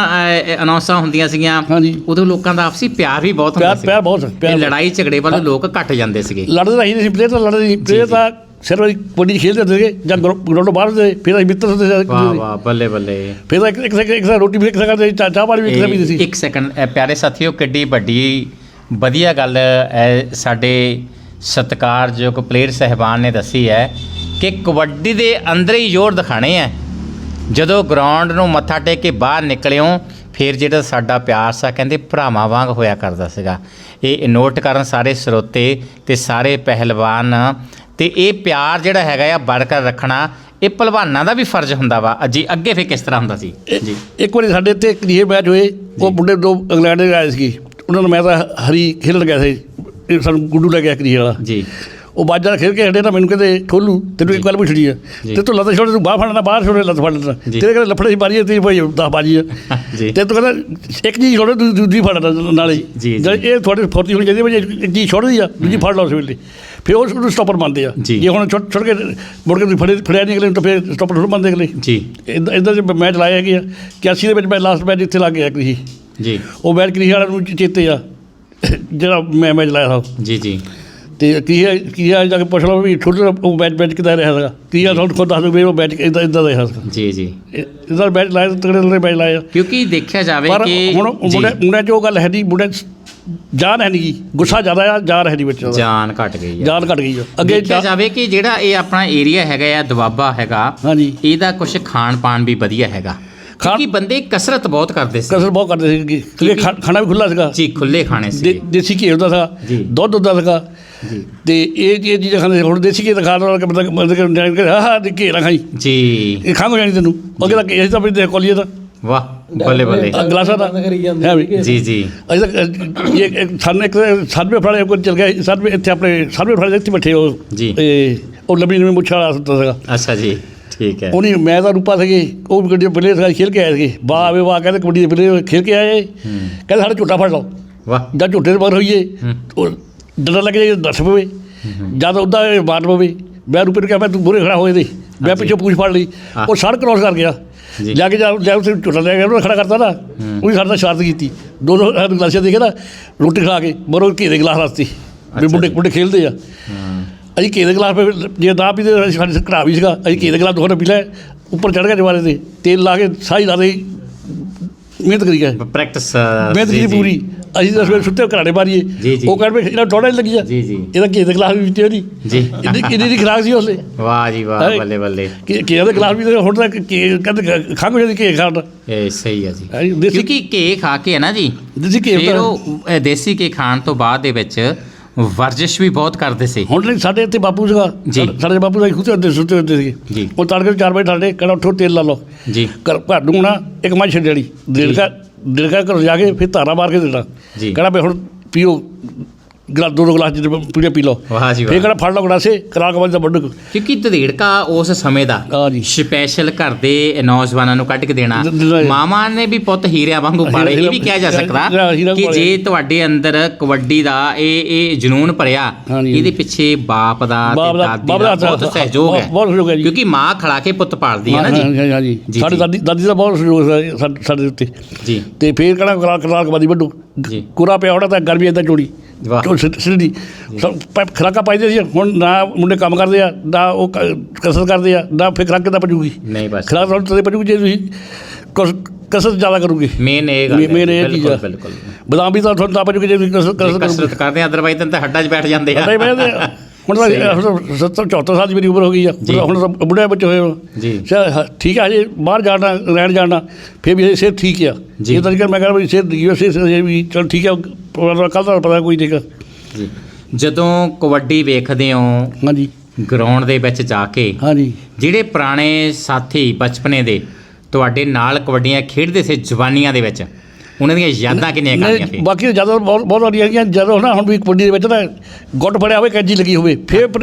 ਅਨਾਉਂਸਾਂ ਹੁੰਦੀਆਂ ਸੀਗੀਆਂ। ਉਦੋਂ ਲੋਕਾਂ ਦਾ ਆਪਸੀ ਪਿਆਰ ਵੀ ਬਹੁਤ ਹੁੰਦਾ ਸੀ। ਪਿਆਰ ਬਹੁਤ ਲੜਾਈ ਝਗੜੇ ਵਾਲੇ ਲੋਕ ਘਟ ਜਾਂਦੇ ਸੀਗੇ। ਲੜਦੇ ਨਹੀਂ ਸੀ ਪਲੇਅਰ ਤਾਂ ਲੜਦੇ ਨਹੀਂ ਪਲੇਅਰ ਤਾਂ ਸਿਰਫ ਅਸੀਂ ਕਬੱਡੀ ਖੇਡਦੇ ਸੀਗੇ ਜਾਂ ਗਰਾਊਂਡੋਂ ਬਾਹਰ ਸੀ, ਫਿਰ ਅਸੀਂ ਮਿੱਤਰ ਹੁੰਦੇ ਸੀ। ਵਾਹ ਵਾਹ ਬੱਲੇ ਬੱਲੇ। ਫਿਰ ਇੱਕ ਇੱਕ ਇੱਕ ਇੱਕ ਰੋਟੀ ਵੀ ਇੱਕ ਸਕਦੇ ਚਾਹ ਪਾਣੀ ਵੀ ਇੱਕ ਵੀ ਸੀ। ਇੱਕ ਸੈਕਿੰਡ ਪਿਆਰੇ ਸਾਥੀਓ ਕਿੱਡੀ ਵੱਡੀ ਵਧੀਆ ਗੱਲ ਸਾਡੇ ਸਤਿਕਾਰਯੋਗ ਪਲੇਅਰ ਸਹਿਬਾਨ ਨੇ ਦੱਸੀ ਹੈ ਕਿ ਕਬੱਡੀ ਦੇ ਅੰਦਰ ਹੀ ਜ਼ੋਰ ਦਿਖਾਣੇ ਹੈ ਜਦੋਂ ਗਰਾਊਂਡ ਨੂੰ ਮੱਥਾ ਟੇਕ ਕੇ ਬਾਹਰ ਨਿਕਲਿਓ ਫਿਰ ਜਿਹੜਾ ਸਾਡਾ ਪਿਆਰ ਸਾ ਕਹਿੰਦੇ ਭਰਾਵਾਂ ਵਾਂਗ ਹੋਇਆ ਕਰਦਾ ਸੀਗਾ। ਇਹ ਨੋਟ ਕਰਨ ਸਾਰੇ ਸਰੋਤੇ ਤੇ ਸਾਰੇ ਪਹਿਲਵਾਨ ਤੇ ਇਹ ਪਿਆਰ ਜਿਹੜਾ ਹੈਗਾ ਆ ਬਰਕਰਾਰ ਰੱਖਣਾ ਇਹ ਪਹਿਲਵਾਨਾਂ ਦਾ ਵੀ ਫਰਜ਼ ਹੁੰਦਾ ਵਾ। ਜੀ ਅੱਗੇ ਫਿਰ ਕਿਸ ਤਰ੍ਹਾਂ ਹੁੰਦਾ ਸੀ? ਜੀ। ਇੱਕ ਵਾਰੀ ਸਾਡੇ ਇੱਥੇ ਕ੍ਰੀਏ ਮੈਚ ਹੋਏ ਉਹ ਮੁੰਡੇ ਦੋ ਇੰਗਲੈਂਡ ਦੇ ਆਏ ਸੀ ਉਹਨਾਂ ਨੂੰ ਮੈਂ ਤਾਂ ਹਰੀ ਖੇਲਣ ਗਿਆ ਸੀ ਇਹ ਸਾਨੂੰ ਗੁੱਡੂ ਲੈ ਗਿਆ ਕ੍ਰੀਏ ਵਾਲਾ। ਜੀ। ਉਹ ਬਾਜਾ ਖੇਡ ਕੇ ਹਟੇ ਨਾ ਮੈਨੂੰ ਕਹਿੰਦੇ ਠੋਲੂ ਤੈਨੂੰ ਇੱਕ ਗੱਲ ਪੁੱਛਣੀ ਆ। ਜੀ। ਤੇ ਤੂੰ ਲੱਤ ਛੋੜ ਤੂੰ ਬਾਹਰ ਫੜਨਾ ਬਾਹਰ ਛੋੜੇ ਲੱਤ ਫੜ ਲੈਣਾ ਜੀ। ਤੇਰੇ ਕਹਿੰਦੇ ਲਫੜੇ ਦੀ ਬਾਰੀ ਤੇਰੀ ਭਾਈ 10 ਬਾਜੀ ਆ ਜੀ। ਤੇ ਤੂੰ ਕਹਿੰਦਾ ਇੱਕ ਜੀ ਛੋੜੇ ਦੂ- ਦੂਜੀ ਫੜ ਨਾਲੇ। ਜੀ, ਜੀ। ਜਦ ਇਹ ਤੁਹਾਡੀ ਫੁਰਤੀ ਹੋਣੀ ਚਾਹੀਦੀ ਹੈ ਵੀ ਇੱਕ ਜੀ ਛੋੜਦੀ ਆ ਦੂਜੀ ਫੜ ਲਓ ਉਸ ਵੇਲੇ। ਫਿਰ ਉਸ ਨੂੰ ਸਟਾਪਰ ਮੰਨਦੇ ਆ। ਜੀ। ਜੇ ਹੁਣ ਛੁੱਟ ਛੁੱਟ ਕੇ ਮੁੜ ਕੇ ਫੜੇ ਫੜਿਆ ਨਹੀਂ ਅਗਲੇ ਤਾਂ ਫਿਰ ਸਟਾਪਰ ਥੋੜ੍ਹਾ ਮੰਨਦੇ ਅਗਲੇ। ਜੀ। ਇਦਾਂ ਇਦਾਂ ਦੇ ਮੈਚ ਲਾਏ ਹੈਗੇ ਆ। 81 ਦੇ ਵਿੱਚ ਮੈਂ ਲਾਸਟ ਮੈਚ ਇੱਥੇ ਲੱਗ ਗਿਆ ਕਰੀ ਜੀ। ਉਹ ਮੈਚ ਕਰੀ ਵਾਲਿਆਂ ਨੂੰ ਚੇਤੇ ਆ। ਜਿਹੜਾ ਮੈਂ ਮੈਚ ਲਾਇਆ ਸੀ। ਜੀ ਜੀ। ਤੇ ਕੀ ਹੈ ਕੀ ਹੈ ਜਾ ਕੇ ਪੁੱਛ ਲਓ ਵੀ ਛੋਟਾ ਉਹ ਮੈਚ ਮੈਚ ਕਿਦਾਂ ਰਿਹਾ ਸੀਗਾ? ਕੀ ਆ ਤੁਹਾਨੂੰ ਖੁਦ ਦੱਸ ਦਿਓ ਵੀ ਉਹ ਮੈਚ ਇਦਾਂ ਇਦਾਂ ਰਿਹਾ ਸੀਗਾ। ਜੀ ਜੀ। ਇਹਦਾ ਮੈਚ ਲਾਇਆ ਤਗੜੇ ਤਗੜੇ ਮੈਚ ਲਾਇਆ। ਕਿਉਂਕਿ ਦੇਖਿਆ ਜਾਵੇ ਕਿ ਹੁਣ ਜੀ, ਮੁੰਡੇ ਮੁੰਡੇ ਉਹ ਗੱਲ ਹੈ ਨਹੀਂ ਮੁੰਡੇ ਜਾਨ ਹੈ ਨਹੀਂ ਗੁੱਸਾ ਜ਼ਿਆਦਾ ਆ ਜਾਨ ਹੈ ਨਹੀਂ ਬੱਚੇ ਦਾ ਜਾਨ ਘਟ ਗਈ ਹੈ ਜਾਨ ਘਟ ਗਈ ਆ। ਅੱਗੇ ਦੇਖਿਆ ਜਾ- ਜਾਵੇ ਕਿ ਜਿਹੜਾ ਇਹ ਆਪਣਾ ਏਰੀਆ ਹੈਗਾ ਆ ਦੁਆਬਾ ਹੈਗਾ ਹਾਂਜੀ। ਇਹਦਾ ਕੁਝ ਖਾਣ ਪਾਣ ਵੀ ਵਧੀਆ ਹੈਗਾ। ਕਿਉਂਕਿ ਬੰਦੇ ਕਸਰਤ ਬਹੁਤ ਕਰਦੇ ਸੀ। ਕਸਰ ਬਹੁਤ ਕਰਦੇ ਸੀ ਕਿਉਂਕਿ ਖਾ- ਖਾਣਾ ਵੀ ਖੁੱਲਾ ਸੀਗਾ। ਜੀ ਖੁੱਲੇ ਖਾਣੇ ਸੀ ਦੇ- ਦੇਸੀ ਘੀ ਹੁੰਦਾ ਸੀਗਾ ਜੀ। ਦੁੱਧ ਹੁੰਦਾ ਸੀਗਾ। ਜੀ। ਤੇ ਇਹ ਇਹ ਚੀਜ਼ਾਂ ਖਾਂਦੇ ਸੀ। ਹੁਣ ਦੇਸੀ ਘੀ ਤਾਂ ਖਾਣ ਵਾਲਾ ਕਿ ਬੰਦਾ ਬੰਦੇ ਕਿ ਨਿਆਣੇ ਕਿ ਹਾਂ ਦੇ ਘੀ ਨਾ ਖਾਈ। ਜੀ। ਇਹ ਖਾਂਗੋ ਜਾਣੀ ਤੈਨੂੰ। ਉਹ ਕਹਿੰਦਾ ਕਿ ਇਹ ਤਾਂ ਵੀ ਦੇ ਕੋਲੀਏ ਦਾ ਵਾਹ ਬੱਲੇ ਬੱਲੇ। ਆਹ ਗਲਾਸਾਂ ਦਾ। ਹੈ ਵੀ। ਜੀ ਜੀ। ਅਜੇ ਤੱਕ ਅਹ, ਇਹ ਇੱਕ ਸਾਨੂੰ ਇੱਕ ਸਾਨਵੇਂ ਫੜੇ ਕੋਲ ਚਲ ਗਿਆ। ਸਾਨਵੇਂ ਇੱਥੇ ਆਪਣੇ ਸਾਨਵੇਂ ਫੜੇ ਇੱਥੇ ਬੈਠੇ ਉਹ। ਜੀ। ਇਹ ਉਹ ਲੰਬੀ ਲੰਬੀ ਮੁੱਛਾਂ ਵਾਲਾ ਸੁੱਤਾ ਸੀਗਾ। ਅੱਛਾ ਜੀ। ਠੀਕ ਹੈ। ਉਹਨੇ ਮੈਂ ਤਾਂ ਰੂਪਾ ਸੀਗੇ ਉਹ ਵੀ ਗੱਡੀ ਪਲੇ ਸੀਗਾ ਖੇਲ ਕੇ ਆਏ ਸੀਗੇ। ਵਾਹ ਆਵੇ ਵਾਹ ਕਹਿੰਦੇ ਕਬੱਡੀ ਦੇ ਪਲੇ ਖੇਲ ਕੇ ਆਏ। ਕਹਿੰਦੇ ਸਾਡਾ ਝੂਟਾ ਫੜ ਲਓ। ਵਾਹ। ਜਾਂ ਝੂਟੇ ਦੇ ਮਗਰ ਹੋਈਏ। ਉਹ ਡਰ ਲੱਗ ਜਾਏ ਦੱਸ ਪਵੇ। ਜਦ ਉਹਦਾ ਮਾਰ ਪਵੇ। ਮੈਂ ਰੂਪੇ ਨੂੰ ਕਿਹਾ ਮੈਂ ਤੂੰ ਬੁਰੇ ਖੜਾ ਹੋਏ ਦੇ ਮੈਂ। ਪਿੱਛੋਂ ਪੂਛ ਫੜ ਲਈ। ਉਹ ਸੜਕ ਕ੍ਰੋਸ ਕਰ ਗਿਆ। ਜੀ। ਕੇ ਜਾ ਜਾ ਉੱਥੇ ਝੂਟਾ ਲੈ ਗਿਆ ਉਹਨੇ ਖੜਾ ਕਰਤਾ ਨਾ। ਉਹਨੇ ਸਾਡੇ ਨਾਲ ਸ਼ਰਾਰਤ ਕੀਤੀ। ਦੋ ਦੋ ਦੇ ਕੇ ਨਾ ਰੋਟੀ ਖਾ ਕੇ ਮਰੋ ਘੇ ਦੇ ਗਲਾਸ ਵਾਸਤੇ ਵੀ ਮੁੰਡੇ। ਮੁੰਡੇ ਖੇਲਦੇ ਆ। ਅਸੀਂ ਘੇ ਦੇ ਗਲਾਸ ਜੇ ਨਾ ਪੀਦੇ ਸਾਡੇ ਘੜਾ ਵੀ ਸੀਗਾ। ਅਸੀਂ ਘੇ ਦੇ ਗਲਾਸ ਨੇ ਪੀ ਲਿਆ ਉੱਪਰ ਚੜ ਗਿਆ ਜਵਾਰੇ ਤੇ ਤੇਲ ਲਾ ਕੇ ਸਾਰੀ ਰਾਤ ਹੀ ਮਿਹਨਤ ਕਰੀ ਗਏ। ਪ੍ਰੈਕਟਿਸ ਮਿਹਨਤ ਕੀਤੀ ਪੂਰੀ। ਅਸੀਂ ਤਾਂ ਸਵੇਰ ਸੁੱਤੇ ਘਰਾੜੇ ਮਾਰੀਏ। ਉਹ ਕਹਿੰਦੇ ਵੀ ਇਹਨਾਂ ਡੋੜਾ ਲੱਗੀ ਆ। ਜੀ ਇਹਦਾ ਘੇ ਦੇ ਗਲਾਸ ਵੀ ਨਹੀਂ ਜੀ। ਇਹਦੀ ਕਿੰਨੀ ਦੀ ਖਰਾਕ ਸੀ ਉਸਲੇ ਵਾਹ ਜੀ ਵਾਹ। ਬੱਲੇ ਬੱਲੇ। ਕਿ ਦੇ ਗਲਾਸ ਵੀ ਤੇ ਹੁਣ ਤੱਕ ਘੇ ਕਹਿੰਦੇ ਖੰਗ ਜਾਂਦੀ ਘੇ ਖਾਣ ਇਹ ਸਹੀ ਹੈ? ਜੀ ਕਿਉਂਕਿ ਘੇ ਖਾ ਕੇ ਹੈ ਨਾ ਜੀ ਦੇਸੀ ਫਿਰ ਤਾਂ ਉਹ ਦੇਸੀ ਘੇ ਖਾਣ ਤੋਂ ਬਾਅਦ ਦੇ ਵਿੱਚ ਵਰਜਿਸ਼ ਵੀ ਬਹੁਤ ਕਰਦੇ ਸੀ। ਹੁਣ ਨਹੀਂ ਸਾਡੇ ਇੱਥੇ ਬਾਪੂ ਸੀਗਾ ਜੀ। ਸਾਡੇ- ਬਾਪੂ ਦਾ ਖੁੱਤੇ ਹੁੰਦੇ ਸੁੱਤੇ ਹੁੰਦੇ ਜੀ। ਸੀਗੇ ਉਹ ਤੜਕੇ 4 ਵਜੇ ਠਾੜੇ ਕਹਿੰਦਾ ਉੱਠੋ ਤੇਲ ਲਾ ਲਓ। ਜੀ। ਘਰ ਘਰ ਨੂੰ ਨਾ ਇੱਕ ਮੱਝ ਛੱਡਣੀ। ਦਿਲਕਾ ਦਿਲਕਾ ਘਰ ਜਾ ਕੇ ਫਿਰ ਧਾਰਾ ਮਾਰ ਕੇ ਦੇਣਾ। ਜੀ। ਕਹਿੰਦਾ ਵੀ ਹੁਣ ਪੀਓ। ਗਲਾਸ ਦੋ ਦੋ ਗਲਾਸ ਜਿਹੜੇ ਪੀੜੇ ਪੀ ਲਓ। ਵਾਹ ਜੀ ਫਿਰ ਵਾਹ। ਕਹਿੰਦਾ ਫੜ ਲਓ ਗਲਾਸੇ ਕਰਾਕ ਵੱਜ ਦਾ ਵੱਡ ਕਿਉਂਕਿ ਧੜੇੜਕਾ ਉਸ ਸਮੇਂ ਦਾ ਹਾਂ ਜੀ। ਸਪੈਸ਼ਲ ਘਰ ਦੇ ਨੌਜਵਾਨਾਂ ਨੂੰ ਕੱਢ ਕੇ ਦੇਣਾ। ਦ- ਦ- ਮਾਮਾ ਨੇ ਵੀ ਪੁੱਤ ਹੀਰਿਆਂ ਵਾਂਗੂ ਪਾਲੇ ਇਹ ਵੀ ਕਿਹਾ ਜਾ ਸਕਦਾ ਹੀਰਾ- ਹੀਰਾ ਕਿ ਪਾਲੇ। ਜੇ ਤੁਹਾਡੇ ਅੰਦਰ ਕਬੱਡੀ ਦਾ ਇਹ ਇਹ ਜਨੂਨ ਭਰਿਆ ਹਾਂ ਜੀ। ਇਹਦੇ ਪਿੱਛੇ ਬਾਪ ਦਾ ਬਾਪ ਤੇ ਦਾ ਦਾਦੀ ਬਾਪ ਦਾ ਦਾ ਬਹੁਤ ਸਹਿਯੋਗ ਹੈ। ਬਹੁਤ ਸਹਿਯੋਗ ਹੈ ਜੀ। ਕਿਉਂਕਿ ਮਾਂ ਖੜਾ ਕੇ ਪੁੱਤ ਪਾਲਦੀ ਹੈ ਨਾ ਜੀ। ਹਾਂ ਜੀ। ਜੀ, ਸਾਡੇ ਜੀ। ਦਾਦੀ ਦਾਦੀ ਦਾ ਬਹੁਤ ਸਹਿਯੋਗ ਸੀ ਸਾਡੇ- ਸਾਡੇ ਉੱਤੇ। ਜੀ। ਤੇ ਫਿਰ ਕਹਿੰਦਾ ਕਰਾਕ ਕਰਾਕ ਬਾਦੀ ਵੱਡੂ ਜੀ। ਕੁਰਾ ਪਿਆ ਹੋਣਾ ਤਾਂ ਗਰਮੀ ਇਦਾਂ ਚੋੜੀ ਵਾਹ। ਚੋ ਸਿੱਧੀ ਖਰਾਕਾ ਪਾਈਦੇ ਸੀ ਹੁਣ ਨਾ ਮੁੰਡੇ ਕੰਮ ਕਰਦੇ ਆ ਨਾ ਉਹ ਕਸਰਤ ਕਰਦੇ ਆ ਨਾ ਫਿਰ ਖਰਾਕ ਕਿੱਦਾਂ ਪਜੂਗੀ ਨਹੀਂ ਬਸ। ਖਰਾਕ ਤੁਹਾਨੂੰ ਤਦੇ ਪਜੂਗੀ ਜੇ ਤੁਸੀਂ ਕਸ- ਕਸਰਤ ਜ਼ਿਆਦਾ ਕਰੋਗੇ। ਮੇਨ ਇਹ ਗੱਲ ਮੇਨ ਇਹ ਚੀਜ਼ ਬਿਲਕੁਲ ਆ। ਬਿਲਕੁਲ। ਬਦਾਮ ਵੀ ਤਾਂ ਤੁਹਾਨੂੰ ਤਾਂ ਪਜੂਗੀ ਜੇ ਤੁਸੀਂ ਕਸਰਤ ਕਸਰਤ ਕਰਦੇ ਅਦਰਵਾਈਜ਼ ਤਾਂ ਹੱਡਾਂ 'ਚ ਬੈਠ ਜਾਂਦੇ ਆ। ਨਹੀਂ ਮੈਂ ਤੇ ਹੁਣ ਤਾਂ 70 74 ਸਾਲ ਦੀ ਮੇਰੀ ਉਮਰ ਹੋ ਗਈ ਆ। ਹੁਣ ਤਾਂ ਬੁੱਢੇ ਬੱਚੇ ਹੋਏ ਹੋ। ਜੀ। ਠੀਕ ਆ ਜੇ ਬਾਹਰ ਜਾਣਾ ਰਹਿਣ ਜਾਣਾ ਫਿਰ ਵੀ ਸਿਹਤ ਠੀਕ ਆ। ਜੀ। ਇਹ ਤਰੀਕਾ ਮੈਂ ਕਹਿੰਦਾ ਵੀ ਸਿਹਤ ਯੂਐਸਏ ਸੇ ਵੀ ਚਲ ਠੀਕ ਆ ਕੱਲ ਦਾ ਪਤਾ ਕੋਈ ਠੀਕ ਆ ਜੀ। ਜਦੋਂ ਕਬੱਡੀ ਵੇਖਦੇ ਹੋ ਹਾਂਜੀ। ਗਰਾਊਂਡ ਦੇ ਵਿੱਚ ਜਾ ਕੇ ਹਾਂਜੀ। ਜਿਹੜੇ ਪੁਰਾਣੇ ਸਾਥੀ ਬਚਪਨੇ ਦੇ ਤੁਹਾਡੇ ਨਾਲ ਕਬੱਡੀਆਂ ਖੇਡਦੇ ਸੀ ਜਵਾਨੀਆਂ ਦੇ ਵਿੱਚ? ਉਹਨਾਂ ਦੀਆਂ ਯਾਦਾਂ ਕਿੰਨੀਆਂ ਕਰਦੀਆਂ ਨਹੀਂ, ਫਿਰ ਬਾਕੀ ਤਾਂ ਜ਼ਿਆਦਾ ਬਹੁਤ ਬਹੁਤ ਵਾਰੀ ਹੈਗੀਆਂ। ਜਦੋਂ ਨਾ ਹੁਣ ਵੀ ਕਬੱਡੀ ਦੇ ਵਿੱਚ ਨਾ ਗੁੱਟ ਫੜਿਆ ਹੋਵੇ ਕੈਂਚੀ ਲੱਗੀ ਹੋਵੇ ਫਿਰ ਪ-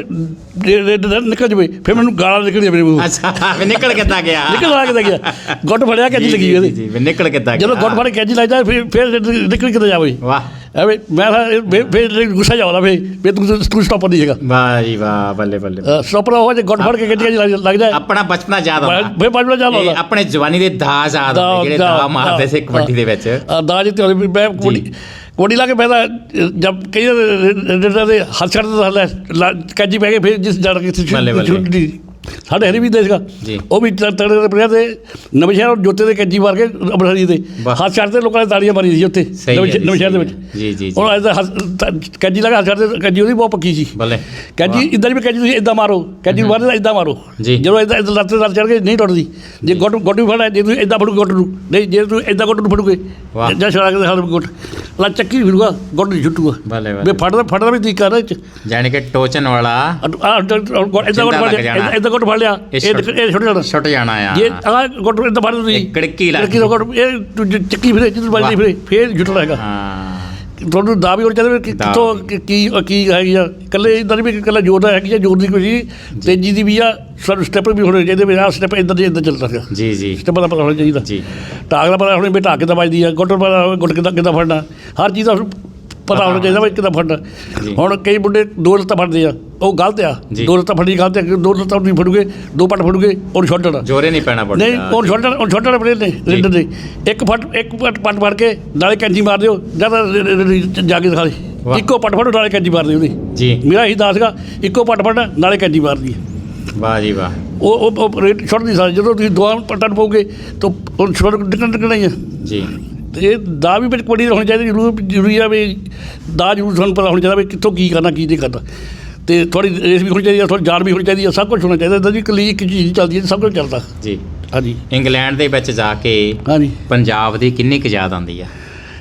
ਰੇ- ਰੇ- ਰੇ- ਨਿਕਲ ਜਵੇ ਫਿਰ ਮੈਨੂੰ ਗਾਲਾਂ ਨਿਕਲਦੀਆਂ ਮੇਰੇ ਮੂੰਹ ਅੱਛਾ ਵੀ ਨਿਕਲ ਕਿੱਦਾਂ ਗਿਆ? ਨਿਕਲ ਆ ਕੇ ਗਿਆ? ਗੁੱਟ ਫੜਿਆ ਕੈਂਚੀ ਲੱਗੀ ਹੋਈ ਜੀ ਵੀ ਨਿਕਲ ਕਿੱਦਾਂ ਗਿਆ? ਜਦੋਂ ਗੁੱਟ ਫੜ ਕੇ ਕੈਂਚੀ ਲੱਗਦਾ ਫਿਰ ਫਿਰ ਨਿਕਲ ਕਿਤੇ ਜਾਵੇ? ਵਾਹ। ਐਵੇਂ ਮੈਂ ਫਿਰ- ਫਿਰ ਗੁੱਸਾ ਜਾਉਂਦਾ ਫਿਰ ਵੀ ਤੂੰ ਤੂੰ ਸਟਾਪ ਨਹੀਂ ਹੈਗਾ। ਵਾਹ ਜੀ ਵਾਹ ਬੱਲੇ ਬੱਲੇ। ਸਟਾਪਰ ਹੋ ਜੇ ਗੁੱਟ ਫੜ ਕੇ ਕੈਂਚੀ ਲੱਗ ਲੱਗ ਜਾਏ। ਆਪਣਾ ਬਚਪਨਾ ਯਾਦ ਆਉਂਦਾ। ਪੰਜ ਵਜੇ ਇਹ ਜਾਂਦਾ ਆਪਣੇ ਜਵਾਨੀ ਦੇ ਦਾਜ ਯਾਦ ਆਉਂਦੇ ਜਿਹੜੇ ਦਾ ਮਾਰਦੇ ਸੀ ਕਬੱਡੀ ਦੇ ਵਿੱਚ। ਦਾਜ ਤੇ ਮੈਂ ਕੋਡੀ ਕੋਡੀ ਲਾ ਕੇ ਤਾਂ ਜਦ ਕਈ ਰੇਡਰ ਦੇ ਹੱਥ ਛੱਡਦਾ ਹੱਲੇ ਕੱਜੀ ਪੈ ਕੇ ਫਿਰ ਜਿਸ ਜੜ ਕੇ। ਛੁੱਟੀ। ਸਾਡੇ ਹਰੀ ਵੀ ਦੇਸਗਾ ਜੀ। ਉਹ ਵੀ ਤੜੇ ਦੇ ਪਿਆ ਤੇ ਨਵੇਂ ਸ਼ਹਿਰ ਜੋਤੇ ਦੇ ਕੱਜੀ ਮਾਰ ਕੇ ਅੰਮ੍ਰਿਤਸਰ ਦੇ। ਹੱਥ ਛੱਡਦੇ ਲੋਕਾਂ ਨੇ ਤਾੜੀਆਂ ਮਾਰੀ ਸੀ ਉੱਥੇ ਸਹੀ ਹੈ ਨਵੇਂ ਜੀ, ਨਵੇਂ ਸ਼ਹਿਰ ਦੇ ਵਿੱਚ। ਜੀ, ਜੀ। ਹੁਣ ਅੱਜ ਤਾਂ ਕੱਜੀ ਲਗਾ ਹੱਥ ਛੱਡਦੇ ਕੱਜੀ ਉਹਦੀ ਬਹੁਤ ਪੱਕੀ ਸੀ। ਬੱਲੇ। ਕੈਂਜੀ ਇਦਾਂ ਵੀ ਕੈਂਜੀ ਤੁਸੀਂ ਇਦਾਂ ਮਾਰੋ ਕੈਂਜੀ ਮਾਰਦੇ ਇਦਾਂ ਮਾਰੋ। ਜਦੋਂ ਇਦਾਂ ਇਦਾਂ ਲੱਤ ਲੱਤ ਚੜ ਕੇ ਨਹੀਂ ਟੁੱਟਦੀ। ਜੇ ਗੁੱਟ ਗੁੱਟ ਵੀ ਫੜਨਾ ਜੇ ਤੁਸੀਂ ਇਦਾਂ ਫੜੂ ਗੁੱਟ ਨੂੰ ਨਹੀਂ ਜੇ ਤੁਸੀਂ ਇਦਾਂ ਗੁੱਟ ਨੂੰ ਫੜੂਗੇ। ਜਾਂ ਛੜਾ ਕੇ ਹਾਲ ਗੁੱਟ ਲਾ ਚੱਕੀ ਫਿਰੂਗਾ ਗੁੱਟ ਬੱਲੇ ਵੀ ਬੱਲੇ ਫੜਦਾ ਫੜਦਾ ਵੀ ਤਰੀਕਾ ਨਾ ਜਾਣੀ ਕਿ ਟੋਚਨ ਵਾਲਾ ਇਦਾਂ ਗੁੱਟ ਜਿੰਦਾ ਇਦਾਂ ਗੁੱਟ ਫੜ ਲਿਆ। ਇਹ ਇਹ ਛੁੱਟ- ਜਾਣਾ। ਛੁੱਟ ਜਾਣਾ ਆ। ਜੇ ਆ ਗੁੱਟ ਇਦਾਂ ਫੜ ਤੁਸੀਂ ਕੜਕੀ ਲੱਗ ਕੜਕੀ ਦਾ ਗੁੱਟ ਇਹ ਚੱਕੀ ਫਿਰੇ ਜਿੱਦ ਵੱਜਦੀ ਫਿਰੇ ਫੇਰ ਛੁੱਟਣਾ ਹੈਗਾ ਹਾਂ। ਤੁਹਾਨੂੰ ਦਾ ਵੀ ਕਿ ਦਾ ਕਿੱਥੋਂ। ਕੀ- ਕੀ ਹੈਗੀ ਆ ਇਕੱਲੇ ਇਦਾਂ ਵੀ ਇਕੱਲਾ ਜੋਰ ਦਾ ਹੈਗੀ ਆ ਜੋਰ ਦੀ ਕੋਈ ਤੇਜ਼ੀ ਦੀ ਵੀ ਆ ਸਾਨੂੰ ਸਟੈਪ ਵੀ ਹੋਣੇ ਚਾਹੀਦੇ ਵੀ ਸਟੈਪ ਇਦਾਂ ਦੇ ਇਦਾਂ ਚੱਲਦਾ ਜੀ ਜੀ। ਸਟੈਪ ਦਾ ਪਤਾ ਹੋਣਾ ਚਾਹੀਦਾ। ਜੀ। ਟਾਕ ਦਾ ਪਤਾ ਹੋਣਾ ਵੀ ਕਿੱਦਾਂ ਵੱਜਦੀ ਆ ਗੁੱਟ ਪਤਾ ਹੋਵੇ ਗੁੱਟ ਕਿੱਦਾਂ ਕਿੱਦਾਂ ਫੜਨਾ। ਹਰ ਚੀਜ਼ ਦਾ ਪਤਾ ਹੋਣਾ ਚਾਹੀਦਾ ਵੀ ਕਿੱਦਾਂ ਫੜਨਾ। ਹੁਣ ਕਈ ਮੁੰਡੇ ਦੋ ਲੱਤਾਂ ਫੜਦੇ ਆ ਉਹ ਗਲਤ ਆ। ਦੋ ਲੱਤਾਂ ਫੜਨੀ ਗਲਤ ਆ ਦੋ ਲੱਤਾਂ ਨਹੀਂ ਫੜੂਗੇ ਦੋ ਪੱਟ ਫੜੂਗੇ ਉਹ ਛੱਡਣਾ ਜੋਰੇ ਨਹੀਂ ਪੈਣਾ ਪੜਦਾ ਨਹੀਂ ਉਹ ਛੋਟਾ ਉਹ ਛੋਟਾ ਬੜੇ ਨੇ ਰਿੱਡ ਦੇ। ਇੱਕ ਫਟ ਇੱਕ ਪੱਟ ਪੱਟ ਫੜ ਕੇ ਨਾਲੇ ਕੈਂਚੀ ਮਾਰ ਦਿਓ ਜਾਂ ਤਾਂ ਰ- ਰ- ਰ- ਜਾ ਕੇ ਦਿਖਾ ਦੇ। ਇੱਕੋ ਪੱਟ ਫੜੋ ਨਾਲੇ ਕੈਂਚੀ ਮਾਰ ਦਿਓ ਉਹਦੀ। ਜੀ। ਮੇਰਾ ਹੀ ਦੱਸਗਾ ਇੱਕੋ ਪੱਟ ਫੜਨਾ ਨਾਲੇ ਕੈਂਚੀ ਮਾਰਦੀ ਵਾਹ ਜੀ ਵਾਹ। ਉਹ ਉਹ- ਰੇਟ ਛੱਡ ਨਹੀਂ ਸਕਦਾ ਜਦੋਂ ਤੁਸੀਂ ਦੋ ਪੱਟਾਂ ਪਾਓਗੇ ਤਾਂ ਉਹ ਛੋੜ ਡਿੱਗਣ ਡਿੱਗਣਾ ਹੀ ਹੈ ਜੀ। ਤੇ ਇਹ ਦਾ ਵੀ ਵਿੱਚ ਦਾ ਹੋਣੀ ਚਾਹੀਦੀ ਜ਼ਰੂਰ ਜ਼ਰੂਰੀ ਆ ਵੀ ਦਾ ਜ਼ਰੂਰ ਤੁਹਾਨੂੰ ਪਤਾ ਹੋਣਾ ਚਾਹੀਦਾ ਵੀ ਕਿੱਥੋਂ ਕੀ ਕਰਨਾ ਕੀ ਨਹੀਂ ਕਰਨਾ। ਤੇ ਥੋੜੀ ਰੇਸ ਵੀ ਹੋਣੀ ਚਾਹੀਦੀ ਹੈ ਥੋੜੀ ਜਾਨ ਵੀ ਹੋਣੀ ਚਾਹੀਦੀ ਹੈ ਸਭ ਕੁਝ ਹੋਣਾ ਚਾਹੀਦਾ। ਤਾਂ ਜੀ ਇਕੱਲੀ ਇੱਕ ਚੀਜ਼ ਚੱਲਦੀ ਹੈ ਸਭ ਕੁਝ ਚੱਲਦਾ। ਜੀ। ਹਾਂਜੀ। ਇੰਗਲੈਂਡ ਦੇ ਵਿੱਚ ਜਾ ਕੇ ਹਾਂਜੀ। ਪੰਜਾਬ ਦੀ ਕਿੰਨੀ ਕੁ ਯਾਦ ਆਉਂਦੀ ਆ?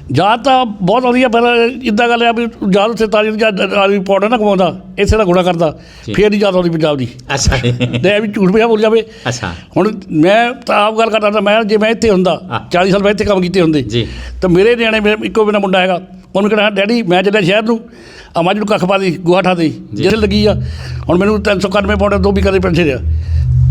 ਯਾਦ ਤਾਂ ਬਹੁਤ ਵਧੀਆ ਪਰ ਇਦਾਂ ਗੱਲ ਆ ਵੀ ਯਾਦ ਉੱਥੇ ਤਾਰੀ ਜਾਂ ਆਦਮੀ ਪੌੜਾ ਨਾ ਕਮਾਉਂਦਾ ਇੱਥੇ ਦਾ ਗੁਣਾ ਕਰਦਾ ਜੀ। ਫੇਰ ਨਹੀਂ ਯਾਦ ਆਉਂਦੀ ਪੰਜਾਬ ਦੀ ਅੱਛਾ ਜੀ। ਤੇ ਇਹ ਵੀ ਝੂਠ ਪਿਆ ਬੋਲ ਜਾਵੇ ਅੱਛਾ ਹੁਣ ਮੈਂ ਤਾਂ ਆਪ ਗੱਲ ਕਰਦਾ ਤਾਂ ਮੈਂ ਜੇ ਮੈਂ ਇੱਥੇ ਹੁੰਦਾ ਹਾਂ। 40 ਸਾਲ ਮੈਂ ਇੱਥੇ ਕੰਮ ਕੀਤੇ ਹੁੰਦੇ ਜੀ ਤਾਂ ਮੇਰੇ ਨਿਆਣੇ ਮੇਰੇ ਇੱਕੋ ਬਿਨਾ ਮੁੰਡਾ ਹੈਗਾ ਉਹਨੂੰ ਕਹਿਣਾ ਡੈਡੀ ਮੈਂ ਚੱਲਿਆ ਸ਼ਹਿਰ ਨੂੰ ਆ ਮੱਝ ਨੂੰ ਕੱਖ ਪਾ ਦੀ ਗੁਆ ਠਾ ਦੇ ਜੀ। ਜਿਹੜੇ ਲੱਗੀ ਆ ਹੁਣ ਮੈਨੂੰ 391 ਪਾਉਂਦੇ ਦੋ ਵੀ ਕਦੇ ਪੈਸੇ ਆ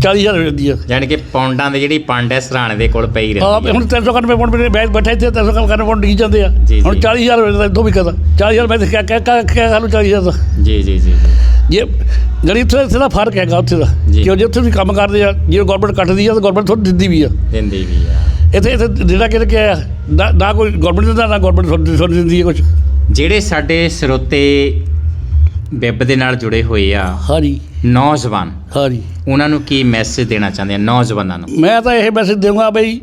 40000 ਹੋ ਜਾਂਦੀ ਆ। ਯਾਨੀ ਕਿ ਪੌਂਡਾਂ ਦੀ ਜਿਹੜੀ ਪੰਡ ਹੈ ਸਰਾਣੇ ਦੇ ਕੋਲ ਪਈ ਆਪ ਰਹਿੰਦੀ ਹੁਣ 391 ਪਾਉਂਡ ਮੇਰੇ ਬੈਠ ਬੈਠਾ ਇੱਥੇ 391 ਪਾਉਂਡ ਡਿੱਗ ਜਾਂਦੇ ਆ। ਜੀ, ਹੁਣ ਜੀ। 40000 ਹੋ ਜਾਂਦਾ ਦੋ ਵੀ ਕਦਾ 40000 ਮੈਂ ਕਿਆ ਕਿਆ ਕਿਆ ਕਿਆ ਹਾਲੂ 40000 ਦਾ। ਜੀ ਜੀ ਜੀ ਜੇ। ਜਿਹੜੀ ਉੱਥੇ ਇੱਥੇ ਦਾ ਫ਼ਰਕ ਹੈਗਾ ਉੱਥੇ ਦਾ। ਜੀ। ਕਿ ਜੇ ਉੱਥੇ ਤੁਸੀਂ ਕੰਮ ਕਰਦੇ ਆ ਜੇ ਗਵਰਨਮੈਂਟ ਕੱਟਦੀ ਆ ਤਾਂ ਗਵਰਨਮੈਂਟ ਤੁਹਾਨੂੰ ਦਿੰਦੀ ਵੀ ਆ। ਦਿੰਦੀ ਵੀ ਆ। ਇੱਥੇ ਇੱਥੇ ਜਿਹੜਾ ਕਿਤੇ ਕਿਹਾ ਨਾ ਨਾ ਕੋਈ ਗਵਰਨਮੈਂਟ ਦਿੰਦਾ ਨਾ ਗਵਰਨਮੈਂਟ ਤੁਹਾਨੂੰ ਤੁਹਾਨੂੰ ਦਿੰਦੀ ਹੈ ਕੁਝ ਜਿਹੜੇ ਸਾਡੇ ਸਰੋਤੇ ਵੈਬ ਦੇ ਨਾਲ ਜੁੜੇ ਹੋਏ ਆ। ਹਾਂਜੀ। ਨੌਜਵਾਨ। ਹਾਂਜੀ। ਉਹਨਾਂ ਨੂੰ ਕੀ ਮੈਸੇਜ ਦੇਣਾ ਚਾਹੁੰਦੇ ਆ ਨੌਜਵਾਨਾਂ ਨੂੰ? ਮੈਂ ਤਾਂ ਇਹ ਮੈਸੇਜ ਦੇਵਾਂਗਾ ਬਈ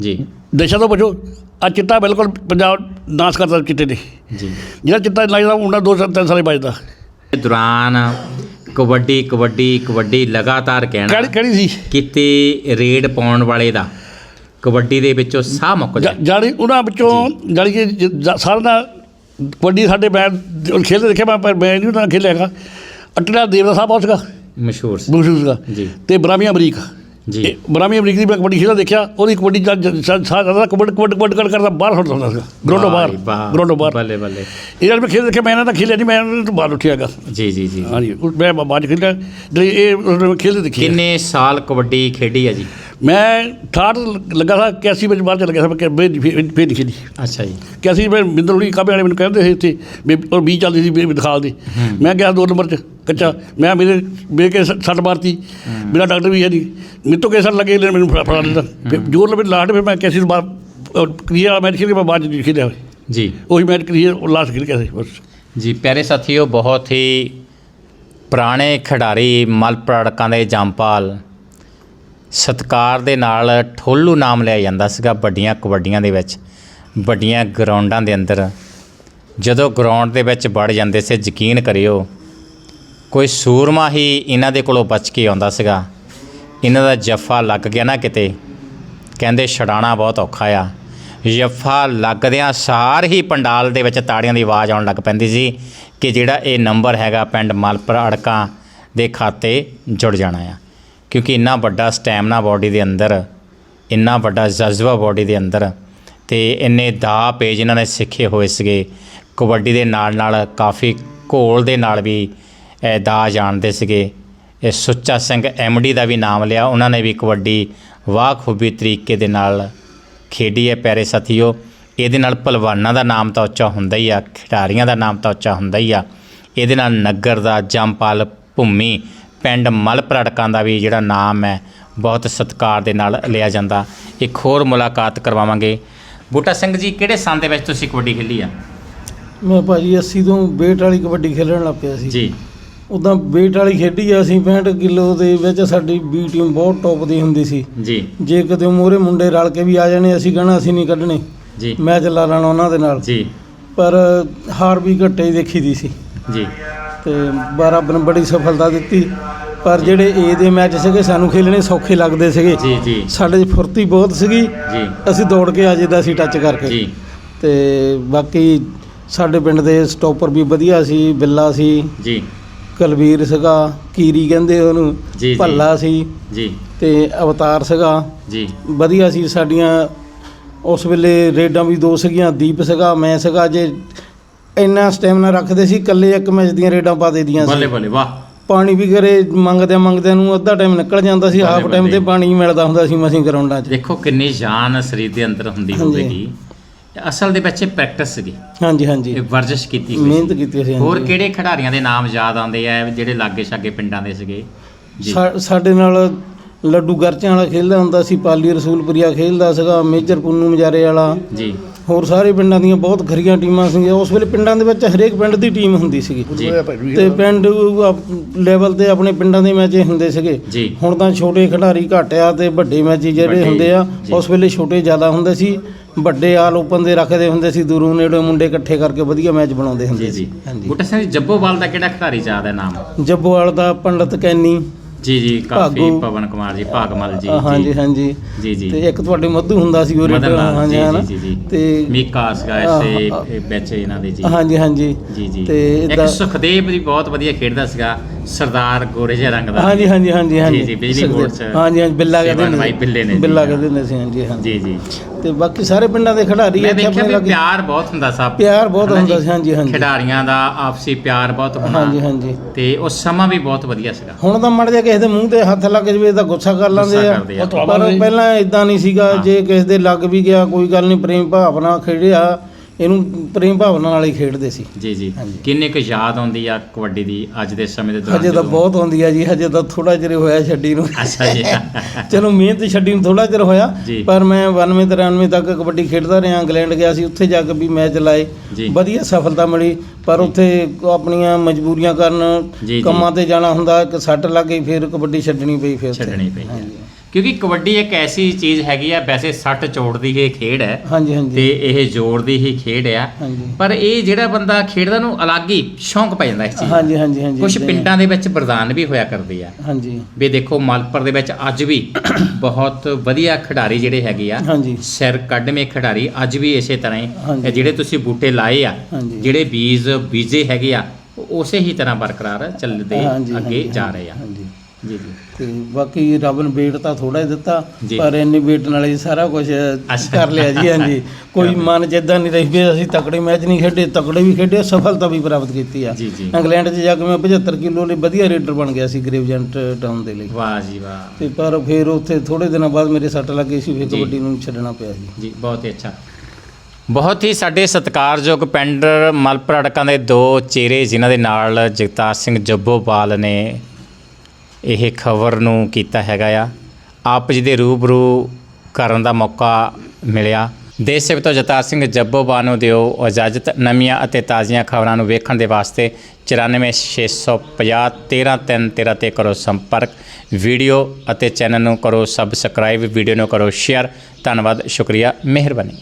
ਜੀ। ਨਸ਼ਾ ਤੋਂ ਬਚੋ ਆ ਚਿੱਟਾ ਬਿਲਕੁਲ ਪੰਜਾਬ ਨਾਸ ਕਰਦਾ ਚਿੱਟੇ ਨੇ ਜੀ। ਜਿਹੜਾ ਚਿੱਟਾ ਲੱਗਦਾ ਉਹਨਾਂ ਦੋ ਸਾਲ ਤਿੰਨ ਸਾਲੇ ਬਚਦਾ। ਦੌਰਾਨ ਕਬੱਡੀ ਕਬੱਡੀ ਕਬੱਡੀ ਲਗਾਤਾਰ ਕਹਿਣਾ। ਕਿਹੜੀ ਕਿਹੜੀ ਸੀ? ਕਿਤੇ ਰੇਡ ਪਾਉਣ ਵਾਲੇ ਦਾ ਕਬੱਡੀ ਦੇ ਵਿੱਚੋਂ ਸਾਹ ਮੁੱਕ ਜਾ- ਜਾਣੀ ਉਹਨਾਂ ਵਿੱਚੋਂ ਜਾਣੀ ਕਿ ਸਾਰਿਆਂ ਦਾ ਕਬੱਡੀ ਸਾਡੇ ਮੈਂ ਖੇਲਦੇ ਦੇਖਿਆ ਮੈਂ ਪਰ ਮੈਂ ਨਹੀਂ ਉਹਨਾਂ ਨਾਲ ਖੇਲਿਆਗਾ ਅਟਲਾ ਦੇਵ ਦਾ ਸਾਹਿਬ ਬਹੁਤ ਸੀਗਾ। ਮਸ਼ਹੂਰ ਸੀ। ਬੂਸ਼ੂ ਸੀਗਾ। ਜੀ। ਤੇ ਬਰਾਮੀ ਅਮਰੀਕ। ਜੀ। ਬਰਾਮੀ ਅਮਰੀਕ ਦੀ ਮੈਂ ਕਬੱਡੀ ਦੇਖਿਆ ਉਹਦੀ ਕਬੱਡੀ ਦਾ ਸਾਰਾ ਕਬੱਡ ਕਬੱਡ ਕਬੱਡ ਕਰਦਾ ਬਾਹਰ ਹੁੰਦਾ ਹੁੰਦਾ ਸੀਗਾ। ਗਰਾਊਂਡੋਂ ਬਾਹਰ। ਗਰਾਊਂਡੋਂ ਬਾਹਰ। ਬੱਲੇ ਬੱਲੇ। ਇਹ ਜਦ ਮੈਂ ਖੇਡ ਦੇਖਿਆ ਮੈਂ ਇਹਨਾਂ ਦਾ ਖੇਲਿਆ ਨਹੀਂ ਮੈਂ ਇਹਨਾਂ ਤੋਂ ਬਾਹਰ ਉੱਠਿਆਗਾ ਜੀ ਜੀ ਜੀ। ਹਾਂਜੀ ਮੈਂ ਬਾਅਦ 'ਚ ਖੇਡਿਆ ਜਿਹੜੀ ਇਹ ਉਹਨੇ ਖੇਡਦੇ ਦੇਖੀ ਕਿੰਨੇ ਸਾਲ ਕਬੱਡੀ ਖੇਡੀ ਆ ਜੀ? ਮੈਂ 68 ਲੱਗਾ ਸੀ 81 ਵਿੱਚ ਬਾਹਰ ਚ ਲੱਗਿਆ ਸੀ ਮੈਂ ਕਿ ਫੇਰ ਫੇਰ ਨਹੀਂ। ਖੇਡੀ ਅੱਛਾ ਜੀ। ਕਿ ਅਸੀਂ ਮੈਂ ਬਿੰਦਰ ਹੁਣੀ ਕਾਬੇ ਵਾਲੇ ਮੈਨੂੰ ਕਹਿੰਦੇ ਸੀ ਇੱਥੇ ਵੀ ਔਰ ਬੀ ਚੱਲਦੀ ਸੀ ਵੀ ਦਿਖਾਲ ਦੇ। ਮੈਂ ਗਿਆ ਦੋ ਨੰਬਰ 'ਚ ਕੱਚਾ। ਮੈਂ ਮੇਰੇ ਮੇਰੇ ਕੇ ਸੱਟ ਮਾਰਤੀ। ਮੇਰਾ ਡਾਕਟਰ ਵੀ ਹੈ ਨਹੀਂ। ਮੇਰੇ ਤੋਂ ਕੇਸਰ ਲੱਗੇ ਲੈ ਮੈਨੂੰ ਫੜਾ ਫੜਾ ਦਿੱਤਾ। ਫਿਰ ਜੋਰ ਲਵੇ ਲਾਟ ਫਿਰ ਮੈਂ ਕਿਸੇ ਨੂੰ ਬਾਅਦ ਕਰੀਆ ਖੇਡ ਕੇ ਮੈਂ ਬਾਅਦ ਨਹੀਂ ਖੇਡਿਆ ਜੀ। ਉਹੀ ਮੈਚ ਕਰੀਆ ਲਾਸਟ ਗਿਆ ਸੀ ਬਸ। ਜੀ ਪਿਆਰੇ ਸਾਥੀਓ ਬਹੁਤ ਹੀ ਪੁਰਾਣੇ ਖਿਡਾਰੀ ਮਲ ਪ੍ਰੜਕਾਂ ਦੇ ਜੰਪਾਲ ਸਤਕਾਰ ਦੇ ਨਾਲ ਠੋਲੂ ਨਾਮ ਲਿਆ ਜਾਂਦਾ ਸੀਗਾ ਵੱਡੀਆਂ ਕਬੱਡੀਆਂ ਦੇ ਵਿੱਚ, ਵੱਡੀਆਂ ਗਰਾਊਂਡਾਂ ਦੇ ਅੰਦਰ। ਜਦੋਂ ਗਰਾਊਂਡ ਦੇ ਵਿੱਚ ਵੜ ਜਾਂਦੇ ਸੀ, ਯਕੀਨ ਕਰਿਓ, ਕੋਈ ਸੂਰਮਾ ਹੀ ਇਹਨਾਂ ਦੇ ਕੋਲੋਂ ਬਚ ਕੇ ਆਉਂਦਾ ਸੀਗਾ। ਇਹਨਾਂ ਦਾ ਜੱਫਾ ਲੱਗ ਗਿਆ ਨਾ ਕਿਤੇ। ਕਹਿੰਦੇ ਛਡਾਣਾ ਬਹੁਤ ਔਖਾ ਆ। ਜੱਫਾ ਲੱਗਦਿਆਂ ਸਾਰ ਹੀ ਪੰਡਾਲ ਦੇ ਵਿੱਚ ਤਾੜੀਆਂ ਦੀ ਆਵਾਜ਼ ਆਉਣ ਲੱਗ ਪੈਂਦੀ ਸੀ ਕਿ ਜਿਹੜਾ ਇਹ ਨੰਬਰ ਹੈਗਾ ਪਿੰਡ ਮਲਪੁਰ ਅੜਕਾਂ ਦੇ ਖਾਤੇ ਜੁੜ ਜਾਣਾ ਆ। ਕਿਉਂਕਿ ਇੰਨਾ ਵੱਡਾ ਸਟੈਮਨਾ ਬਾਡੀ ਦੇ ਅੰਦਰ, ਇੰਨਾ ਵੱਡਾ ਜਜ਼ਬਾ ਬਾਡੀ ਦੇ ਅੰਦਰ, ਤੇ ਇੰਨੇ ਦਾ ਪੇਜ ਇਹਨਾਂ ਨੇ ਸਿੱਖੇ ਹੋਏ ਸੀਗੇ। ਕਬੱਡੀ ਦੇ ਨਾਲ ਨਾਲ ਕਾਫੀ ਘੋਲ ਦੇ ਨਾਲ ਵੀ ਦਾ ਜਾਣਦੇ ਸੀਗੇ। ਇਹ ਸੁੱਚਾ ਸਿੰਘ ਐਮਡੀ ਦਾ ਵੀ ਨਾਮ ਲਿਆ। ਉਹਨਾਂ ਨੇ ਵੀ ਕਬੱਡੀ ਵਾਹਖੂਬੀ ਤਰੀਕੇ ਦੇ ਨਾਲ ਖੇਡੀ ਹੈ ਪਿਆਰੇ ਸਾਥੀਓ। ਇਹਦੇ ਨਾਲ ਪਹਿਲਵਾਨਾਂ ਦਾ ਨਾਮ ਤਾਂ ਉੱਚਾ ਹੁੰਦਾ ਹੀ ਆ, ਖਿਡਾਰੀਆਂ ਦਾ ਨਾਮ ਤਾਂ ਉੱਚਾ ਹੁੰਦਾ ਹੀ ਆ। ਇਹਦੇ ਨਾਲ ਨਗਰ ਦਾ ਜੰਪਾਲ ਭੂਮੀ ਪਿੰਡ ਮਲਪਰੜਕਾਂ ਦਾ ਵੀ ਜਿਹੜਾ ਨਾਮ ਹੈ ਬਹੁਤ ਸਤਿਕਾਰ ਦੇ ਨਾਲ ਲਿਆ ਜਾਂਦਾ। ਇੱਕ ਹੋਰ ਮੁਲਾਕਾਤ ਕਰਵਾਵਾਂਗੇ। ਬੂਟਾ ਸਿੰਘ ਜੀ ਕਿਹੜੇ ਸੰਨ ਦੇ ਵਿੱਚ ਤੁਸੀਂ ਕਬੱਡੀ ਖੇਲੀ ਆ? ਮੈਂ ਭਾਜੀ 80 ਤੋਂ ਵੇਟ ਵਾਲੀ ਕਬੱਡੀ ਖੇਡਣ ਲੱਗ ਪਿਆ ਸੀ। ਜੀ। ਉਦਾਂ ਵੇਟ ਵਾਲੀ ਖੇਡੀ ਆ ਅਸੀਂ 65 ਕਿਲੋ ਦੇ ਵਿੱਚ ਸਾਡੀ ਬੀ ਟੀਮ ਬਹੁਤ ਟੌਪ ਦੀ ਹੁੰਦੀ ਸੀ। ਜੀ। ਜੇ ਕਿਤੇ ਮੋਰੇ ਮੁੰਡੇ ਰਲ ਕੇ ਵੀ ਆ ਜਾਣੇ ਅਸੀਂ ਕਹਣਾ ਅਸੀਂ ਨਹੀਂ ਕੱਢਣੇ। ਜੀ। ਮੈਚ ਲਾ ਲੈਣਾ ਉਹਨਾਂ ਦੇ ਨਾਲ। ਜੀ। ਪਰ ਹਾਰ ਵੀ ਘੱਟੇ ਹੀ ਦੇਖੀ ਦੀ ਸੀ। ਜੀ। ਤੇ ਰੱਬ ਨੇ ਬੜੀ ਸਫਲਤਾ ਦਿੱਤੀ। ਪਰ ਜਿਹੜੇ ਏ ਦੇ ਮੈਚ ਸੀਗੇ ਸਾਨੂੰ ਖੇਲਣੇ ਸੌਖੇ ਲੱਗਦੇ ਸੀਗੇ। ਜੀ ਜੀ। ਸਾਡੇ 'ਚ ਫੁਰਤੀ ਬਹੁਤ ਸੀਗੀ। ਜੀ। ਅਸੀਂ ਦੌੜ ਕੇ ਆ ਜਿੱਦਾਂ ਸੀ ਟੱਚ ਕਰਕੇ। ਜੀ। ਤੇ ਬਾਕੀ ਸਾਡੇ ਪਿੰਡ ਦੇ ਸਟਾਪਰ ਵੀ ਵਧੀਆ ਸੀ ਬਿੱਲਾ ਸੀ। ਜੀ। ਕਲਵੀਰ ਸੀਗਾ ਕੀਰੀ ਕਹਿੰਦੇ ਜੀ, ਉਹਨੂੰ ਜੀ। ਭੱਲਾ ਸੀ। ਜੀ। ਤੇ ਅਵਤਾਰ ਸੀਗਾ। ਜੀ। ਵਧੀਆ ਸੀ ਸਾਡੀਆਂ ਉਸ ਵੇਲੇ ਰੇਡਾਂ ਵੀ ਦੋ ਸੀਗੀਆਂ ਦੀਪ ਸੀਗਾ ਮੈਂ ਸੀਗਾ ਜੇ ਇੰਨਾ ਸਟੈਮਨਾ ਰੱਖਦੇ ਸੀ ਇਕੱਲੇ ਇੱਕ ਮੈਚ ਦੀਆਂ ਰੇਡਾਂ ਪਾ ਦੇ ਦੀਆਂ ਬੱਲੇ ਸੀ ਬੱਲੇ ਵਾਹ ਪਾਣੀ ਵੀ ਕਰੇ ਮੰਗਦਿਆਂ ਮੰਗਦਿਆਂ ਨੂੰ ਅੱਧਾ ਟਾਈਮ ਨਿਕਲ ਜਾਂਦਾ ਸੀ ਹਾਫ ਟਾਈਮ। ਤੇ ਪਾਣੀ ਮਿਲਦਾ ਹੁੰਦਾ ਸੀ ਮਸੀਂ ਗਰਾਊਂਡਾਂ 'ਚ ਦੇਖੋ ਕਿੰਨੀ ਜਾਨ ਸਰੀਰ ਦੇ ਅੰਦਰ ਹੁੰਦੀ। ਹੋਵੇਗੀ ਅਸਲ ਦੇ ਵਿੱਚ ਪ੍ਰੈਕਟਿਸ ਸੀਗੀ ਹਾਂਜੀ ਹਾਂਜੀ ਇਹ ਵਰਜਿਸ਼ ਕੀਤੀ ਹੋਈ ਮਿਹਨਤ। ਕੀਤੀ ਸੀ ਹੋਰ। ਕਿਹੜੇ ਖਿਡਾਰੀਆਂ ਦੇ ਨਾਮ ਯਾਦ ਆਉਂਦੇ ਆ ਜਿਹੜੇ ਲਾਗੇ ਛਾਗੇ ਪਿੰਡਾਂ ਦੇ ਸੀਗੇ ਸਾਡੇ ਨਾਲ ਲੱਡੂ ਗਰਚਾਂ ਵਾਲਾ ਖੇਡਦਾ ਹੁੰਦਾ ਸੀ ਪਾਲੀ ਰਸੂਲਪੁਰੀਆ ਖੇਡਦਾ ਸੀਗਾ ਮੇਜਰ ਪੁੰਨੂ ਮਜਾਰੇ ਵਾਲਾ। ਜੀ। ਹੋਰ ਸਾਰੇ ਪਿੰਡਾਂ ਦੀਆਂ ਬਹੁਤ ਖਰੀਆਂ ਟੀਮਾਂ ਸੀਗੀਆਂ। ਉਸ ਵੇਲੇ ਪਿੰਡਾਂ ਦੇ ਵਿੱਚ ਹਰੇਕ ਪਿੰਡ ਦੀ ਟੀਮ ਹੁੰਦੀ ਸੀਗੀ। ਜੀ। ਤੇ ਪਿੰਡ ਲੈਵਲ ਤੇ ਆਪਣੇ ਪਿੰਡਾਂ ਦੇ ਮੈਚ ਹੁੰਦੇ ਸੀਗੇ। ਜੀ। ਹੁਣ ਤਾਂ ਛੋਟੇ ਖਿਡਾਰੀ ਘੱਟ ਆ ਤੇ ਵੱਡੇ ਮੈਚ ਜਿਹੜੇ ਹੁੰਦੇ ਆ। ਉਸ ਵੇਲੇ ਛੋਟੇ ਜ਼ਿਆਦਾ ਹੁੰਦੇ ਸੀ। ਵੱਡੇ ਆਲ ਓਪਨ ਦੇ ਰੱਖਦੇ ਹੁੰਦੇ ਸੀ ਦੂਰੋਂ ਨੇੜੇ ਮੁੰਡੇ ਇਕੱਠੇ ਕਰਕੇ ਵਧੀਆ ਮੈਚ ਬਣਾਉਂਦੇ ਹੁੰਦੇ ਜੀ ਸੀ। ਹਾਂਜੀ। ਬੂਟਾ ਸਿੰਘ ਜੱਬੋਵਾਲ ਦਾ ਕਿਹੜਾ ਖਿਡਾਰੀ ਯਾਦ ਹੈ ਨਾਮ? ਜੱਬੋਵਾਲ ਦਾ ਪੰਡਤ ਕੈਨੀ। ਜੀ ਜੀ ਕਾਫੀ ਭਾਗੂ। ਪਵਨ ਕੁਮਾਰ ਜੀ ਭਾਗਮਲ ਜੀ ਹਾਂਜੀ ਹਾਂਜੀ। ਜੀ ਜੀ। ਤੇ ਇੱਕ ਤੁਹਾਡੇ ਮੱਧੂ ਹੁੰਦਾ ਸੀ ਉਹਦੇ ਮਦਨ ਲਾਲ ਹਾਂਜੀ ਜੀ ਹਨਾ? ਜੀ ਜੀ ਤੇ ਮੀਕਾ ਸੀਗਾ ਹਾਂ, ਐਸੇ ਹਾਂ। ਇਹ ਵਿੱਚ ਇਹਨਾਂ ਦੇ ਜੀ। ਹਾਂਜੀ ਹਾਂਜੀ। ਜੀ ਜੀ। ਤੇ ਇੱਕ ਏਦਾਂ- ਸੁਖਦੇਵ ਵੀ ਬਹੁਤ ਵਧੀਆ ਖੇਡਦਾ ਸੀਗਾ ਸਰਦਾਰ ਗੋਰੇ ਜਿਹੇ ਰੰਗ ਦਾ। ਹਾਂਜੀ ਹਾਂਜੀ ਹਾਂਜੀ ਹਾਂਜੀ। ਜੀ, ਜੀ, ਬਿਜਲੀ ਬੋਰਡ 'ਚ ਹਾਂਜੀ ਹਾਂਜੀ ਬਿੱਲਾ ਕਹਿੰਦੇ ਹੁੰਦੇ ਨਿਭਾਈ ਬਿੱਲੇ ਨੇ ਜੀ, ਬਿੱਲਾ ਹਾਂ। ਕਹਿੰਦੇ ਹੁੰਦੇ ਸੀ ਹਾਂਜੀ ਹਾਂਜੀ। ਜੀ ਜੀ। ਤੇ ਬਾਕੀ ਸਾਰੇ ਪਿੰਡਾਂ ਦੇ ਖਿਡਾਰੀ ਮੈਂ ਇੱਥੇ ਦੇਖਿਆ ਆਪਣੇ ਵੀ ਲਾਗੇ ਪਿਆਰ ਬਹੁਤ ਹੁੰਦਾ ਸਭ। ਪਿਆਰ ਬਹੁਤ ਹਨਾ ਹੁੰਦਾ ਜੀ? ਸੀ ਹਾਂਜੀ ਹਾਂਜੀ। ਖਿਡਾਰੀਆਂ ਦਾ ਆਪਸੀ ਪਿਆਰ ਬਹੁਤ ਹੋਣਾ ਹਾਂਜੀ ਹਾਂਜੀ। ਤੇ ਉਹ ਸਮਾਂ ਵੀ ਬਹੁਤ ਵਧੀਆ ਸੀਗਾ। ਹੁਣ ਤਾਂ ਮੜ ਜਾ ਕਿਸੇ ਦੇ ਮੂੰਹ ਤੇ ਹੱਥ ਲੱਗ ਜਵੇ ਤਾਂ ਗੁੱਸਾ ਕਰ ਲੈਂਦੇ ਗੁੱਸਾ ਆ। ਕਰਦੇ ਆ। ਪਰ ਪਹਿਲਾਂ ਇਦਾਂ ਨਹੀਂ ਸੀਗਾ। ਜੇ ਕਿਸੇ ਦੇ ਲੱਗ ਵੀ ਗਿਆ ਕੋਈ ਗੱਲ ਨਹੀਂ ਪ੍ਰੇਮ ਭਾਵਨਾ ਖੇਡਿਆ। ਇਹਨੂੰ ਪ੍ਰੇਮ ਭਾਵਨਾ ਨਾਲ ਹੀ ਖੇਡਦੇ ਸੀ ਜੀ ਜੀ ਹਾਂਜੀ। ਕਿੰਨੇ ਕੁ ਯਾਦ ਆਉਂਦੀ ਆ ਕਬੱਡੀ ਦੀ ਅੱਜ ਦੇ ਸਮੇਂ ਦੇ ਦੌਰਾਨ ਹਜੇ ਤਾਂ ਜਦੋਂ- ਬਹੁਤ ਹੁੰਦੀ ਆ ਜੀ ਹਜੇ ਤਾਂ ਥੋੜਾ ਚਿਰ ਹੋਇਆ ਛੱਡੀ ਨੂੰ ਅੱਛਾ ਜੀ [LAUGHS] ਚਲੋ ਮਿਹਨਤ ਛੱਡੀ ਨੂੰ ਥੋੜਾ ਚਿਰ ਹੋਇਆ ਜੀ। ਪਰ ਮੈਂ 92 93 ਤੱਕ ਕਬੱਡੀ ਖੇਡਦਾ ਰਿਹਾ ਇੰਗਲੈਂਡ ਗਿਆ ਸੀ ਉੱਥੇ ਜਾ ਕੇ ਵੀ ਮੈਚ ਲਾਏ ਜੀ। ਵਧੀਆ ਸਫਲਤਾ ਮਿਲੀ ਪਰ ਉੱਥੇ ਆਪਣੀਆਂ ਮਜਬੂਰੀਆਂ ਕਾਰਨ ਜੀ। ਕੰਮਾਂ ਤੇ ਜਾਣਾ ਹੁੰਦਾ ਇੱਕ ਸੱਟ ਲੱਗ ਗਈ ਫਿਰ ਕਬੱਡੀ ਛੱਡਣੀ ਪਈ ਫਿਰ ਉੱਥੇ। ਛੱਡਣੀ ਪਈ ਹੈ। ਹਾਂਜੀ ਕਿਉਂਕਿ ਕਬੱਡੀ ਇੱਕ ਐਸੀ ਚੀਜ਼ ਹੈਗੀ ਆ ਵੈਸੇ ਸੱਟ ਚੋੜ ਦੀ ਇਹ ਖੇਡ ਹੈ ਹਾਂਜੀ ਹਾਂਜੀ। ਤੇ ਇਹ ਜੋੜ ਦੀ ਹੀ ਖੇਡ ਆ। ਹਾਂਜੀ। ਪਰ ਇਹ ਜਿਹੜਾ ਬੰਦਾ ਖੇਡਦਾ ਨੂੰ ਅਲੱਗ ਹੀ ਸ਼ੌਂਕ ਪੈ ਜਾਂਦਾ ਇਸ ਚੀਜ਼ ਦਾ ਹਾਂਜੀ ਹਾਂਜੀ ਹਾਂਜੀ ਕੁਝ। ਪਿੰਡਾਂ ਦੇ ਵਿੱਚ ਵਰਦਾਨ ਵੀ ਹੋਇਆ ਕਰਦੇ ਆ। ਹਾਂਜੀ। ਵੀ ਦੇਖੋ ਮਾਲਪੁਰ ਦੇ ਵਿੱਚ ਅੱਜ ਵੀ ਬਹੁਤ ਵਧੀਆ ਖਿਡਾਰੀ ਜਿਹੜੇ ਹੈਗੇ ਆ ਹਾਂਜੀ। ਸਿਰ ਕੱਢਵੇਂ ਖਿਡਾਰੀ ਅੱਜ ਵੀ ਇਸੇ ਤਰ੍ਹਾਂ ਹੀ। ਹਾਂਜੀ। ਇਹ ਜਿਹੜੇ ਤੁਸੀਂ ਬੂਟੇ ਲਾਏ ਆ ਹਾਂਜੀ। ਜਿਹੜੇ ਬੀਜ ਬੀਜੇ ਹੈਗੇ ਆ ਉਹ ਉਸੇ ਹੀ ਤਰ੍ਹਾਂ ਬਰਕਰਾਰ ਚੱਲਦੇ ਹਾਂਜੀ, ਅੱਗੇ ਹਾਂਜੀ, ਜਾ ਰਹੇ ਆ। ਹਾਂਜੀ। ਜੀ ਜੀ। ਤੇ ਬਾਕੀ ਰੱਬ ਨੇ ਵੇਟ ਤਾਂ ਥੋੜਾ ਹੀ ਦਿੱਤਾ ਜੀ। ਪਰ ਇੰਨੀ ਵੇਟ ਨਾਲ ਹੀ ਸਾਰਾ ਕੁਝ। ਕਰ ਲਿਆ ਜੀ ਹਾਂਜੀ। [LAUGHS] ਕੋਈ ਮਨ ਜਿੱਦਾਂ ਨਹੀਂ ਰਹੀ ਵੀ ਅਸੀਂ ਤਕੜੇ ਮੈਚ ਨਹੀਂ ਖੇਡੇ ਤਕੜੇ ਵੀ ਖੇਡੇ ਸਫਲਤਾ ਵੀ ਪ੍ਰਾਪਤ ਕੀਤੀ ਆ। ਜੀ ਜੀ। ਇੰਗਲੈਂਡ 'ਚ ਜਾ ਕੇ ਮੈਂ 75 ਕਿਲੋ ਲਈ ਵਧੀਆ ਰੇਡਰ ਬਣ ਗਿਆ ਸੀ ਗ੍ਰੇਵਜੈਂਟ ਟਾਊਨ ਦੇ ਲਈ। ਵਾਹ ਜੀ ਵਾਹ। ਤੇ ਪਰ ਫਿਰ ਉੱਥੇ ਥੋੜੇ ਦਿਨਾਂ ਬਾਅਦ ਮੇਰੇ ਸੱਟ ਲੱਗ ਗਈ ਸੀ ਫਿਰ ਜੀ। ਕਬੱਡੀ ਨੂੰ ਛੱਡਣਾ ਪਿਆ ਜੀ ਜੀ ਬਹੁਤ ਹੀ ਅੱਛਾ। ਬਹੁਤ ਹੀ ਸਾਡੇ ਸਤਿਕਾਰਯੋਗ ਪਿੰਡ ਮਲਪੁਰ ਅੜਕਾਂ ਦੇ ਦੋ ਚਿਹਰੇ ਜਿਨ੍ਹਾਂ ਦੇ ਨਾਲ ਜਗਤਾਰ ਸਿੰਘ ਜੱਬੋਵਾਲ ਨੇ ਇਹ ਖਬਰ ਨੂੰ ਕੀਤਾ ਹੈਗਾ ਆ। ਆਪ ਜੀ ਦੇ ਰੂਬਰੂ ਕਰਨ ਦਾ ਮੌਕਾ ਮਿਲਿਆ। ਦੇਸ਼ ਸੇਵਕ ਤੋਂ ਜਗਤਾਰ ਸਿੰਘ ਜੱਬੋਵਾਲ ਨੂੰ ਦਿਓ ਇਜਾਜ਼ਤ। ਨਵੀਆਂ ਅਤੇ ਤਾਜ਼ੀਆਂ ਖਬਰਾਂ ਨੂੰ ਵੇਖਣ ਦੇ ਵਾਸਤੇ 94650 13313 ਤੇ ਕਰੋ ਸੰਪਰਕ। ਵੀਡੀਓ ਅਤੇ ਚੈਨਲ ਨੂੰ ਕਰੋ ਸਬਸਕ੍ਰਾਈਬ। ਵੀਡੀਓ ਨੂੰ ਕਰੋ ਸ਼ੇਅਰ। ਧੰਨਵਾਦ। ਸ਼ੁਕਰੀਆ। ਮਿਹਰਬਾਨੀ।